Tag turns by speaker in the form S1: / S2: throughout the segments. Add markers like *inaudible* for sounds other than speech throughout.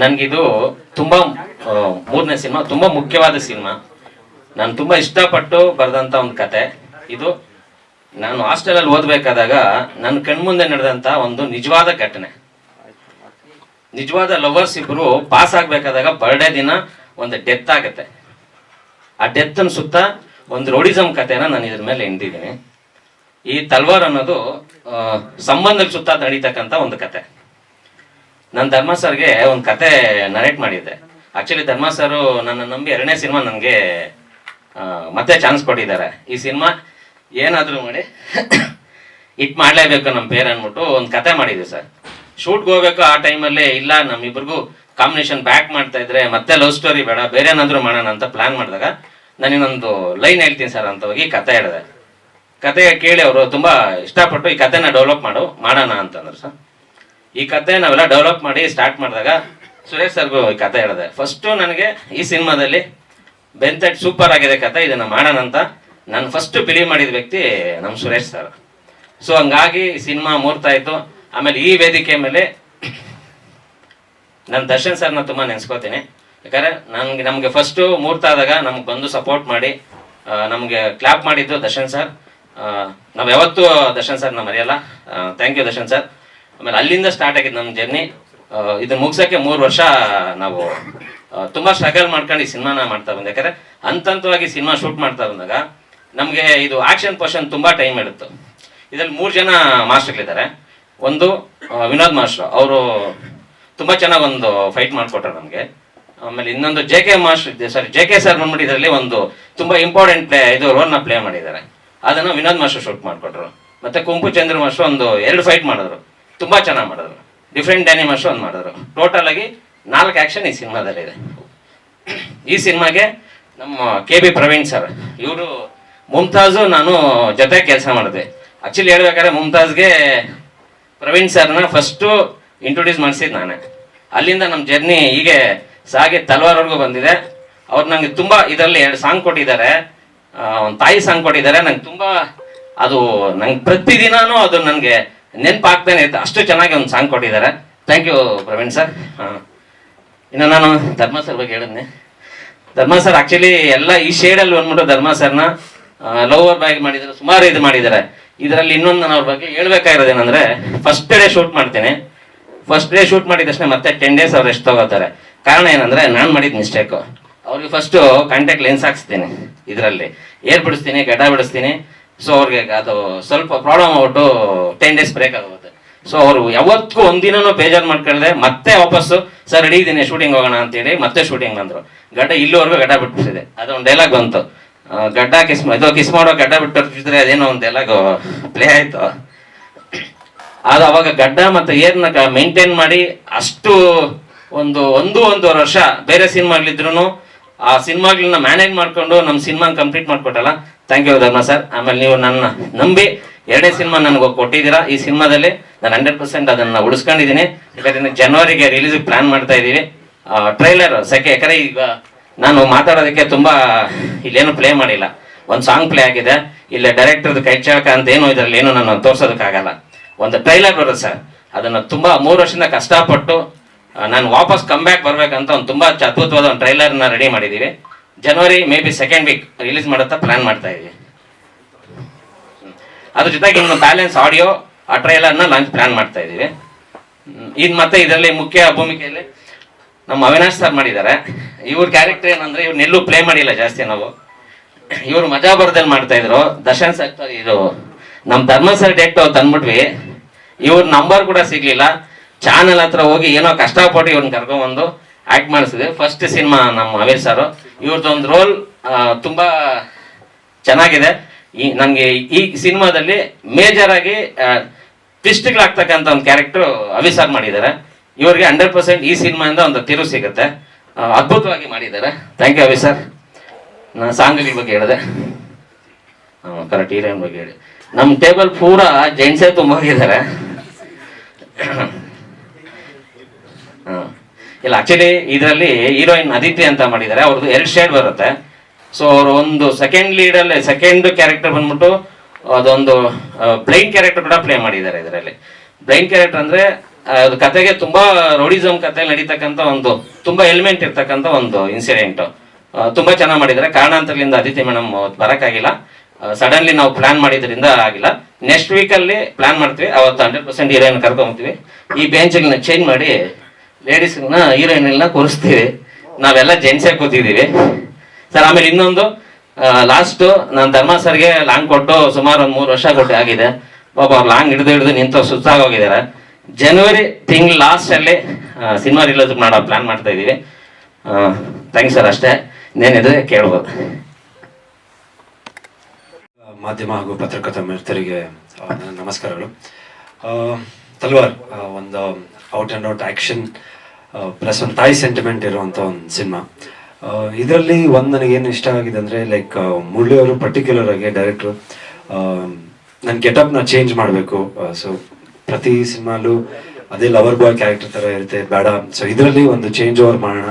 S1: ನನಗಿದು ತುಂಬಾ ಮೂರನೇ ಸಿನಿಮಾ, ತುಂಬಾ ಮುಖ್ಯವಾದ ಸಿನಿಮಾ. ನಾನು ತುಂಬಾ ಇಷ್ಟಪಟ್ಟು ಬರೆದಂತ ಒಂದು ಕತೆ. ಇದು ನಾನು ಹಾಸ್ಟೆಲಲ್ಲಿ ಓದಬೇಕಾದಾಗ ನನ್ನ ಕಣ್ಮುಂದೆ ನಡೆದಂತ ಒಂದು ನಿಜವಾದ ಘಟನೆ. ನಿಜವಾದ ಲವರ್ಸ್ ಇಬ್ರು ಪಾಸ್ ಆಗಬೇಕಾದಾಗ ಬರ್ಡೇ ದಿನ ಒಂದು ಡೆತ್ ಆಗುತ್ತೆ. ಆ ಡೆತ್ ಸುತ್ತ ಒಂದು ರೋಡಿಸಮ್ ಕಥೆನ ನಾನು ಇದ್ರ ಮೇಲೆ ಎಂದಿದ್ದೀನಿ ಈ ತಲ್ವಾರ್ ಅನ್ನೋದು ಸಂಬಂಧದ ಸುತ್ತ ನಡೀತಕ್ಕಂಥ ಒಂದು ಕತೆ. ನಾನು ಧರ್ಮ ಸರ್ಗೆ ಒಂದು ಕತೆ ನರೇಟ್ ಮಾಡಿದ್ದೆ. ಆಕ್ಚುಲಿ ಧರ್ಮ ಸರ್ ನನ್ನ ನಂಬಿ ಎರಡನೇ ಸಿನಿಮಾ ನನಗೆ ಮತ್ತೆ ಚಾನ್ಸ್ ಕೊಟ್ಟಿದ್ದಾರೆ. ಈ ಸಿನಿಮಾ ಏನಾದರೂ ಮಾಡಿ *coughs* ಇಟ್ ಮಾಡಲೇಬೇಕು ನಮ್ಮ ಪೇರ್ ಅಂದ್ಬಿಟ್ಟು ಒಂದು ಕತೆ ಮಾಡಿದ್ವಿ ಸರ್. ಶೂಟ್ಗೆ ಹೋಗ್ಬೇಕು ಆ ಟೈಮಲ್ಲಿ ಇಲ್ಲ ನಮ್ಮಿಬ್ರಿಗೂ ಕಾಂಬಿನೇಷನ್ ಬ್ಯಾಕ್ ಮಾಡ್ತಾ ಇದ್ರೆ ಮತ್ತೆ ಲವ್ ಸ್ಟೋರಿ ಬೇಡ, ಬೇರೆ ಏನಾದರೂ ಮಾಡೋಣ ಅಂತ ಪ್ಲಾನ್ ಮಾಡಿದಾಗ ನಾನಿನ್ನೊಂದು ಲೈನ್ ಹೇಳ್ತೀನಿ ಸರ್ ಅಂತ ಹೋಗಿ ಕತೆ ಹೇಳಿದೆ. ಕತೆ ಕೇಳಿ ಅವರು ತುಂಬಾ ಇಷ್ಟಪಟ್ಟು ಈ ಕತೆನ ಡೆವಲಪ್ ಮಾಡು, ಮಾಡೋಣ ಅಂತಂದ್ರು ಸರ್. ಈ ಕತೆ ನಾವೆಲ್ಲ ಡೆವಲಪ್ ಮಾಡಿ ಸ್ಟಾರ್ಟ್ ಮಾಡಿದಾಗ ಸುರೇಶ್ ಸರ್ ಈ ಕತೆ ಹೇಳಿದೆ. ಫಸ್ಟು ನನಗೆ ಈ ಸಿನಿಮಾದಲ್ಲಿ ಬೆಂತಟ್ ಸೂಪರ್ ಆಗಿದೆ ಕತೆ ಇದನ್ನ ಮಾಡೋಣ ಅಂತ ನಾನು ಫಸ್ಟ್ ಬಿಲೀವ್ ಮಾಡಿದ ವ್ಯಕ್ತಿ ನಮ್ಮ ಸುರೇಶ್ ಸರ್ ಸೊ ಹಂಗಾಗಿ ಸಿನಿಮಾ ಮೂರ್ತ ಆಯ್ತು. ಆಮೇಲೆ ಈ ವೇದಿಕೆ ಮೇಲೆ ನಾನು ದರ್ಶನ್ ಸರ್ನ ತುಂಬಾ ನೆನೆಸ್ಕೋತೀನಿ. ಯಾಕಂದ್ರೆ ನನಗೆ, ನಮಗೆ ಫಸ್ಟು ಮೂರ್ತ ಆದಾಗ ನಮ್ಗೆ ಬಂದು ಸಪೋರ್ಟ್ ಮಾಡಿ ನಮಗೆ ಕ್ಲಾಪ್ ಮಾಡಿದ್ದು ದರ್ಶನ್ ಸರ್ ನಾವು ಯಾವತ್ತೂ ದರ್ಶನ್ ಸರ್ನ ಮರೆಯಲ್ಲ. ಥ್ಯಾಂಕ್ ಯು ದರ್ಶನ್ ಸರ್ ಆಮೇಲೆ ಅಲ್ಲಿಂದ ಸ್ಟಾರ್ಟ್ ಆಗಿದ್ದು ನಮ್ಮ ಜರ್ನಿ ಇದನ್ನ ಮುಗ್ಸೋಕ್ಕೆ ಮೂರು ವರ್ಷ ನಾವು ತುಂಬಾ ಸ್ಟ್ರಗಲ್ ಮಾಡ್ಕೊಂಡು ಈ ಸಿನಿಮಾನ ಮಾಡ್ತಾ ಬಂದೆ. ಯಾಕಂದ್ರೆ ಹಂತ ಹಂತವಾಗಿ ಸಿನಿಮಾ ಶೂಟ್ ಮಾಡ್ತಾ ಬಂದಾಗ ನಮಗೆ ಇದು ಆಕ್ಷನ್ ಪೋರ್ಷನ್ ತುಂಬಾ ಟೈಮ್ ಇಡುತ್ತೆ ಇದರಲ್ಲಿ ಮೂರು ಜನ ಮಾಸ್ಟರ್ಗಳಿದ್ದಾರೆ ಒಂದು ವಿನೋದ್ ಮಾಸ್ಟರ್. ಅವರು ತುಂಬಾ ಚೆನ್ನಾಗಿ ಒಂದು ಫೈಟ್ ಮಾಡ್ಕೊಟ್ರು ನಮಗೆ. ಆಮೇಲೆ ಇನ್ನೊಂದು J K master sorry J K sir ಬಂದ್ಬಿಟ್ಟು ಇದರಲ್ಲಿ ಒಂದು ತುಂಬಾ ಇಂಪಾರ್ಟೆಂಟ್ ಪ್ಲೇ ಇದು ರೋಲ್ನ ಪ್ಲೇ ಮಾಡಿದ್ದಾರೆ. ಅದನ್ನ ವಿನೋದ್ ಮಾಸ್ಟರ್ ಶೂಟ್ ಮಾಡ್ಕೊಟ್ರು. ಮತ್ತೆ ಕುಂಪು ಚಂದ್ರ ಮಾಸ್ಟರ್ ಒಂದು ಎರಡು ಫೈಟ್ ಮಾಡಿದ್ರು. ತುಂಬಾ ಚೆನ್ನಾಗಿ ಮಾಡಿದ್ರು. ಡಿಫ್ರೆಂಟ್ ಒಂದು ಮಾಡಿದ್ರು. ಟೋಟಲ್ ಆಗಿ ನಾಲ್ಕು ಆಕ್ಷನ್ ಈ ಸಿನಿಮಾದಲ್ಲಿದೆ ಈ ಸಿನಿಮಾಗೆ ನಮ್ಮ ಕೆ ಬಿ ಪ್ರವೀಣ್ ಸರ್ ಇವರು ಮುಮ್ತಾಜು ನಾನು ಜೊತೆ ಕೆಲಸ ಮಾಡಿದೆ ಆ್ಯಕ್ಚುಲಿ ಹೇಳ್ಬೇಕಾದ್ರೆ ಮುಮ್ತಾಜ್ಗೆ ಪ್ರವೀಣ್ ಸರ್ನ ಫಸ್ಟು ಇಂಟ್ರೊಡ್ಯೂಸ್ ಮಾಡಿಸಿದ್ದು ನಾನೇ. ಅಲ್ಲಿಂದ ನಮ್ಮ ಜರ್ನಿ ಹೀಗೆ ಸಾಗಿ ತಲ್ವಾರ್ವರೆಗೂ ಬಂದಿದೆ. ಅವ್ರು ನನಗೆ ತುಂಬ ಇದರಲ್ಲಿ ಎರಡು ಸಾಂಗ್ ಕೊಟ್ಟಿದ್ದಾರೆ. ಒಂದು ತಾಯಿ ಸಾಂಗ್ ಕೊಟ್ಟಿದ್ದಾರೆ. ನಂಗೆ ತುಂಬ ಅದು ನಂಗೆ ಪ್ರತಿದಿನಾನು ಅದು ನನಗೆ ನೆನಪಾಗ್ತಾನೆ ಇತ್ತು ಅಷ್ಟು ಚೆನ್ನಾಗಿ ಒಂದು ಸಾಂಗ್ ಕೊಟ್ಟಿದ್ದಾರೆ. ಥ್ಯಾಂಕ್ ಯು ಪ್ರವೀಣ್ ಸರ್ ಇನ್ನು ನಾನು ಧರ್ಮ ಸರ್ ಬಗ್ಗೆ ಹೇಳಿದ್ನೆ. ಧರ್ಮ ಸರ್ ಆಕ್ಚುಲಿ ಎಲ್ಲ ಈ ಶೇಡಲ್ಲಿ ಬಂದ್ಬಿಟ್ಟು ಧರ್ಮ ಸರ್ನ ಲೋವರ್ ಬ್ಯಾಗ್ ಮಾಡಿದ್ದಾರೆ ಸುಮಾರು ಇದು ಮಾಡಿದ್ದಾರೆ. ಇದರಲ್ಲಿ ಇನ್ನೊಂದು ನಾನು ಅವ್ರ ಬಗ್ಗೆ ಹೇಳ್ಬೇಕಾಗಿರೋದೇನಂದ್ರೆ ಫಸ್ಟ್ ಡೇ ಶೂಟ್ ಮಾಡ್ತೀನಿ. ಫಸ್ಟ್ ಡೇ ಶೂಟ್ ಮಾಡಿದ ತಕ್ಷಣ ಮತ್ತೆ ಟೆನ್ ಡೇಸ್ ಅವ್ರು ಎಷ್ಟು ತಗೋತಾರೆ. ಕಾರಣ ಏನಂದ್ರೆ, ನಾನು ಮಾಡಿದ ಮಿಸ್ಟೇಕು ಅವ್ರಿಗೆ ಫಸ್ಟು ಕಾಂಟ್ಯಾಕ್ಟ್ ಲೆನ್ಸ್ ಹಾಕ್ಸ್ತೀನಿ, ಇದರಲ್ಲಿ. ಏರ್ ಬಿಡಿಸ್ತೀನಿ ಗಡ್ಡ ಬಿಡಿಸ್ತೀನಿ. ಸೊ ಅವ್ರಿಗೆ ಅದು ಸ್ವಲ್ಪ ಪ್ರಾಬ್ಲಮ್ ಆಗ್ಬಿಟ್ಟು ಟೆನ್ ಡೇಸ್ ಬ್ರೇಕ್ ಆಗುತ್ತೆ ಸೊ ಅವರು ಯಾವತ್ತೂ ಒಂದಿನೂ ಬೇಜಾರು ಮಾಡ್ಕೊಳ್ಳದೆ ಮತ್ತೆ ವಾಪಸ್ಸು, ಸರ್ ರೆಡಿ ಇದ್ದೀನಿ ಶೂಟಿಂಗ್ ಹೋಗೋಣ ಅಂತೇಳಿ ಮತ್ತೆ ಶೂಟಿಂಗ್ ಬಂದ್ರು. ಗಡ್ಡ ಇಲ್ಲಿವರೆಗೂ ಗಡ್ಡ ಬಿಟ್ಬಿಟ್ಟಿದೆ. ಅದೊಂದು ಡೈಲಾಗ್ ಬಂತು. ಗಡ್ಡ ಕಿಸ್ ಇದು ಕಿಸ್ ಮಾಡೋ ಗಡ್ಡ ಬಿಟ್ಟಿದ್ರೆ ಅದೇನೋ ಒಂದು ಡೈಲಾಗ್ ಪ್ಲೇ ಆಯ್ತು. ಅದು ಅವಾಗ ಗಡ್ಡ ಮತ್ತೆ ಏರ್ನ ಮೇಂಟೈನ್ ಮಾಡಿ ಅಷ್ಟು ಒಂದು ಒಂದು ಒಂದೂವರೆ ವರ್ಷ ಬೇರೆ ಸಿನಿಮಾಗಳಿದ್ರು ಆ ಸಿನಿಮಾಗಳನ್ನ ಮ್ಯಾನೇಜ್ ಮಾಡ್ಕೊಂಡು ನಮ್ಮ ಸಿನಿಮಾ ಕಂಪ್ಲೀಟ್ ಮಾಡ್ಕೊಟ್ಟಲ್ಲ ಥ್ಯಾಂಕ್ ಯು ಧರ್ಮ ಸರ್. ಆಮೇಲೆ ನೀವು ನನ್ನ ನಂಬಿ ಎರಡೇ ಸಿನಿಮಾ ನನಗೆ ಕೊಟ್ಟಿದ್ದೀರಾ. ಈ ಸಿನಿಮಾದಲ್ಲಿ ನಾನು ಹಂಡ್ರೆಡ್ ಪರ್ಸೆಂಟ್ ಅದನ್ನು ಉಳಿಸ್ಕೊಂಡಿದ್ದೀನಿ. ಯಾಕಂದ್ರೆ ಜನವರಿಗೆ ರಿಲೀಸ್ ಪ್ಲಾನ್ ಮಾಡ್ತಾ ಇದ್ದೀವಿ. ಟ್ರೈಲರ್ ಸೆಕೆ ಯಾಕಂದರೆ ಈಗ ನಾನು ಮಾತಾಡೋದಕ್ಕೆ ತುಂಬ ಇಲ್ಲೇನು ಪ್ಲೇ ಮಾಡಿಲ್ಲ. ಒಂದು ಸಾಂಗ್ ಪ್ಲೇ ಆಗಿದೆ. ಇಲ್ಲ ಡೈರೆಕ್ಟರ್ದು ಕೈ ಚಾಕ ಅಂತ ಏನು ಇದರಲ್ಲಿ ಏನು ನಾನು ತೋರಿಸೋದಕ್ಕಾಗಲ್ಲ. ಒಂದು ಟ್ರೈಲರ್ ಬರುತ್ತೆ ಸರ್. ಅದನ್ನು ತುಂಬ ಮೂರು ವರ್ಷದಿಂದ ಕಷ್ಟಪಟ್ಟು ನಾನು ವಾಪಸ್ ಕಮ್ ಬ್ಯಾಕ್ ಬರ್ಬೇಕಂತ ಒಂದು ತುಂಬಾ ಅದ್ಭುತವಾದ ಒಂದು ಟ್ರೈಲರ್ನ ರೆಡಿ ಮಾಡಿದ್ದೀವಿ. January maybe second week release ಮಾಡುತ್ತಾ ಪ್ಲಾನ್ ಮಾಡ್ತಾ ಇದೀವಿ ಅದ್ರ ಜೊತೆಗೆ ಇನ್ನು ಬ್ಯಾಲೆನ್ಸ್ ಆಡಿಯೋ ಆ ಟ್ರೈಲರ್ನ ಲಾಂಚ್ ಪ್ಲಾನ್ ಮಾಡ್ತಾ ಇದ್ದೀವಿ. ಇದು ಮತ್ತೆ ಇದರಲ್ಲಿ ಮುಖ್ಯ ಭೂಮಿಕೆಯಲ್ಲಿ ನಮ್ಮ ಅವಿನಾಶ್ ಸರ್ ಮಾಡಿದ್ದಾರೆ. ಇವ್ರ ಕ್ಯಾರೆಕ್ಟರ್ ಏನಂದ್ರೆ ಇವ್ರು ನೆಲ್ಲು ಪ್ಲೇ ಮಾಡಿಲ್ಲ ಜಾಸ್ತಿ ನಾವು. ಇವ್ರು ಮಜಾ ಬರ್ದಲ್ಲಿ ಮಾಡ್ತಾ ಇದ್ರು. ದರ್ಶನ್ ಸರ್ ಇದು ನಮ್ಮ ಧರ್ಮ ಸರ್ ಡೇಟ್ ತಂದ್ಬಿಟ್ವಿ. ಇವ್ರ ನಂಬರ್ ಕೂಡ ಸಿಗ್ಲಿಲ್ಲ. ಚಾನಲ್ ಹತ್ರ ಹೋಗಿ ಏನೋ ಕಷ್ಟಪಟ್ಟು ಇವ್ರನ್ನ ಕರ್ಕೊಂಡ್ಬಂದು ಆಕ್ಟ್ ಮಾಡಿಸಿದೆ. ಫಸ್ಟ್ ಸಿನಿಮಾ ನಮ್ಮ ಅವಿರ್ ಸರ್. ಇವ್ರದ್ದೊಂದು ರೋಲ್ ತುಂಬಾ ಚೆನ್ನಾಗಿದೆ. ಈ ನನಗೆ ಈ ಸಿನಿಮಾದಲ್ಲಿ ಮೇಜರ್ ಆಗಿ ಟ್ವಿಸ್ಟ್ಗಳಾಗ್ತಕ್ಕಂಥ ಒಂದು ಕ್ಯಾರೆಕ್ಟರ್ ಅವಿಸಾರ್ ಮಾಡಿದ್ದಾರೆ. ಇವರಿಗೆ ಹಂಡ್ರೆಡ್ ಪರ್ಸೆಂಟ್ ಈ ಸಿನಿಮಾಯಿಂದ ಒಂದು ತಿರು ಸಿಗುತ್ತೆ. ಅದ್ಭುತವಾಗಿ ಮಾಡಿದ್ದಾರೆ. Thank you Avi sir. ನಾನು ಸಾಂಗ್ಗಳ ಬಗ್ಗೆ ಹೇಳಿದೆ. ಕರೆಕ್ಟ್ ಹೀರೋಯಿನ್ ಬಗ್ಗೆ ಹೇಳಿ. ನಮ್ಮ ಟೇಬಲ್ ಪೂರಾ ಜೆಂಟ್ಸೇ ತುಂಬ ಹೋಗಿದ್ದಾರೆ. ಇಲ್ಲ ಆಕ್ಚುಲಿ ಇದರಲ್ಲಿ ಹೀರೋಯಿನ್ ಅದಿತಿ ಅಂತ ಮಾಡಿದ್ದಾರೆ. ಅವ್ರದ್ದು ಎರಡು ಶೇಡ್ ಬರುತ್ತೆ. ಸೊ ಅವರು ಒಂದು ಸೆಕೆಂಡ್ ಲೀಡಲ್ಲಿ ಸೆಕೆಂಡ್ ಕ್ಯಾರೆಕ್ಟರ್ ಬಂದ್ಬಿಟ್ಟು ಅದೊಂದು ಬ್ಲೈಂಡ್ ಕ್ಯಾರೆಕ್ಟರ್ ಕೂಡ ಪ್ಲೇ ಮಾಡಿದ್ದಾರೆ ಇದರಲ್ಲಿ. ಬ್ಲೈಂಡ್ ಕ್ಯಾರೆಕ್ಟರ್ ಅಂದ್ರೆ ಅದು ಕತೆಗೆ ತುಂಬಾ ರೌಡಿಸಮ್ ಕತೆ ನಡೀತಕ್ಕಂಥ ಒಂದು, ತುಂಬಾ ಎಲಿಮೆಂಟ್ ಇರ್ತಕ್ಕಂಥ ಒಂದು ಇನ್ಸಿಡೆಂಟ್ ತುಂಬಾ ಚೆನ್ನಾಗಿ ಮಾಡಿದ್ದಾರೆ. ಕಾರಣಾಂತರದಿಂದ ಅದಿತಿ ಮೇಡಮ್ ಬರಕ್ಕಾಗಿಲ್ಲ. ಸಡನ್ಲಿ ನಾವು ಪ್ಲಾನ್ ಮಾಡಿದ್ರಿಂದ ಆಗಿಲ್ಲ. ನೆಕ್ಸ್ಟ್ ವೀಕಲ್ಲಿ ಪ್ಲಾನ್ ಮಾಡ್ತೀವಿ. ಅವತ್ತು ಹಂಡ್ರೆಡ್ ಪರ್ಸೆಂಟ್ ಹೀರೋಯಿನ್ ಕರ್ಕೊಂಬರ್ತೀವಿ ಈ ಬೆಂಚ್ಗಳನ್ನ ಚೇಂಜ್ ಮಾಡಿ ಲೇಡೀಸ್ನ ಹೀರೋಯಿನ್ಗಳನ್ನ ಕೂರಿಸ್ತೀವಿ. ನಾವೆಲ್ಲ ಜೆಂಟ್ಸೇ ಕೂತಿದ್ದೀವಿ ಸರ್ ಆಮೇಲೆ ಇನ್ನೊಂದು ಲಾಸ್ಟ್ ನಾನು ಧರ್ಮ ಸರ್ಗೆ ಲಾಂಗ್ ಕೊಟ್ಟು ಸುಮಾರು ಒಂದು ಮೂರು ವರ್ಷ ಕೊಟ್ಟು ಆಗಿದೆ. ಪಾಪ ಅವ್ರು ಲಾಂಗ್ ಹಿಡಿದು ಹಿಡಿದು ನಿಂತು ಸುಸ್ತಾಗೋಗಿದ್ದಾರೆ. ಜನವರಿ ತಿಂಗ್ ಲಾಸ್ಟ್ ಅಲ್ಲಿ ಸಿನಿಮಾ ರಿಲೀಸ್ ಮಾಡೋ ಪ್ಲಾನ್ ಮಾಡ್ತಾ ಇದೀವಿ. ಥ್ಯಾಂಕ್ಸ್ ಸರ್ ಅಷ್ಟೇ. ಇನ್ನೇನಿದೆ ಕೇಳ್ಬೋದು.
S2: ಮಾಧ್ಯಮ ಹಾಗೂ ಪತ್ರಕರ್ತ ಮಿತ್ರರಿಗೆ ನಮಸ್ಕಾರಗಳು. ತಲ್ವಾರ್ ಒಂದು out and out action plus ಒಂದು ತಾಯಿ ಸೆಂಟಿಮೆಂಟ್ ಇರುವಂಥ ಒಂದು ಸಿನಿಮಾ. ಇದರಲ್ಲಿ ಒಂದು ನನಗೇನು ಇಷ್ಟ ಆಗಿದೆ ಅಂದರೆ ಲೈಕ್ ಮುರಳಿಯವರು ಪರ್ಟಿಕ್ಯುಲರ್ ಆಗಿ ಡೈರೆಕ್ಟ್ರು ನನ್ನ ಗೆಟಪ್ನ ಚೇಂಜ್ ಮಾಡಬೇಕು. ಸೊ ಪ್ರತಿ ಸಿನಿಮಾಲು ಅದೇ ಲವರ್ ಬಾಯ್ ಕ್ಯಾರೆಕ್ಟರ್ ಥರ ಇರುತ್ತೆ, ಬೇಡ. ಸೊ ಇದರಲ್ಲಿ ಒಂದು ಚೇಂಜ್ ಓವರ್ ಮಾಡೋಣ.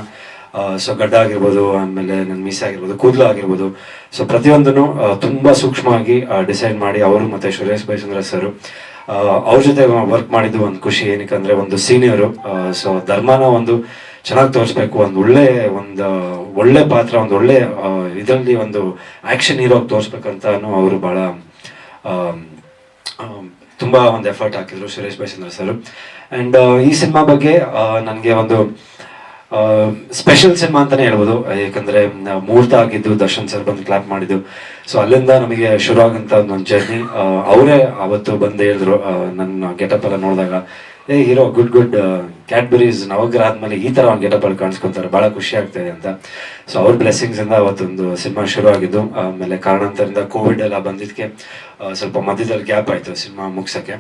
S2: ಸೊ ಗಡ್ಡ ಆಗಿರ್ಬೋದು, ಆಮೇಲೆ ನನ್ನ ಮಿಸ್ ಆಗಿರ್ಬೋದು, ಕೂದಲು ಆಗಿರ್ಬೋದು. ಸೊ ಪ್ರತಿಯೊಂದನ್ನು ತುಂಬಾ ಸೂಕ್ಷ್ಮವಾಗಿ ಡಿಸೈಡ್ ಮಾಡಿ ಅವರು ಮತ್ತೆ ಸುರೇಶ್ ಬೈಸಂದ್ರ ಸರ್ ಅವ್ರ ಜೊತೆ ವರ್ಕ್ ಮಾಡಿದ್ದು ಒಂದು ಖುಷಿ ಏನಕ್ಕೆ ಅಂದ್ರೆ ಒಂದು ಸೀನಿಯರು ಸೊ ಧರ್ಮನ ಒಂದು ಚೆನ್ನಾಗಿ ತೋರಿಸ್ಬೇಕು, ಒಂದು ಒಳ್ಳೆ ಒಂದು ಒಳ್ಳೆ ಪಾತ್ರ, ಒಂದು ಒಳ್ಳೆ ಇದರಲ್ಲಿ ಒಂದು ಆಕ್ಷನ್ ಹೀರೋ ತೋರಿಸ್ಬೇಕಂತ ಅವರು ಬಹಳ ತುಂಬಾ ಒಂದು ಎಫರ್ಟ್ ಹಾಕಿದ್ರು ಸುರೇಶ್ ಬೈಸಂದ್ರ ಸರ್. ಅಂಡ್ ಈ ಸಿನಿಮಾ ಬಗ್ಗೆ ನನಗೆ ಒಂದು ಸ್ಪೆಷಲ್ ಸಿನಿಮಾ ಅಂತಾನೆ ಹೇಳ್ಬೋದು. ಯಾಕಂದ್ರೆ ಮುಹೂರ್ತ ಆಗಿದ್ದು ದರ್ಶನ್ ಸರ್ ಬಂದು ಕ್ಲಾಪ್ ಮಾಡಿದ್ದು. ಸೊ ಅಲ್ಲಿಂದ ನಮಗೆ ಶುರು ಆಗಂತ ಒಂದು ಜರ್ನಿ ಅವರೇ ಅವತ್ತು ಬಂದು ಹೇಳಿದ್ರು ನನ್ನ ಗೆಟಪ್ ಎಲ್ಲ ನೋಡಿದಾಗ, ಏ ಹೀರೋ ಗುಡ್ ಗುಡ್ ಕ್ಯಾಡ್ಬರೀಸ್ ನವಗ್ರಹ ಆದ್ಮೇಲೆ ಈ ತರ ಒಂದು ಗೆಟಪ್ ಅಲ್ಲಿ ಕಾಣಿಸ್ಕೊಂತಾರೆ. ಬಹಳ ಖುಷಿ ಆಗ್ತಾ ಅಂತ. ಸೊ ಅವ್ರ ಬ್ಲೆಸ್ಸಿಂಗ್ಸ್ ಇಂದ ಅವತ್ತೊಂದು ಸಿನಿಮಾ ಶುರು ಆಗಿದ್ದು, ಆಮೇಲೆ ಕಾರಣಾಂತರದಿಂದ ಕೋವಿಡ್ ಎಲ್ಲ ಬಂದಿದ್ದಕ್ಕೆ ಸ್ವಲ್ಪ ಮಧ್ಯದಲ್ಲಿ ಗ್ಯಾಪ್ ಆಯ್ತು ಸಿನಿಮಾ ಮುಗ್ಸಕ್ಕೆ.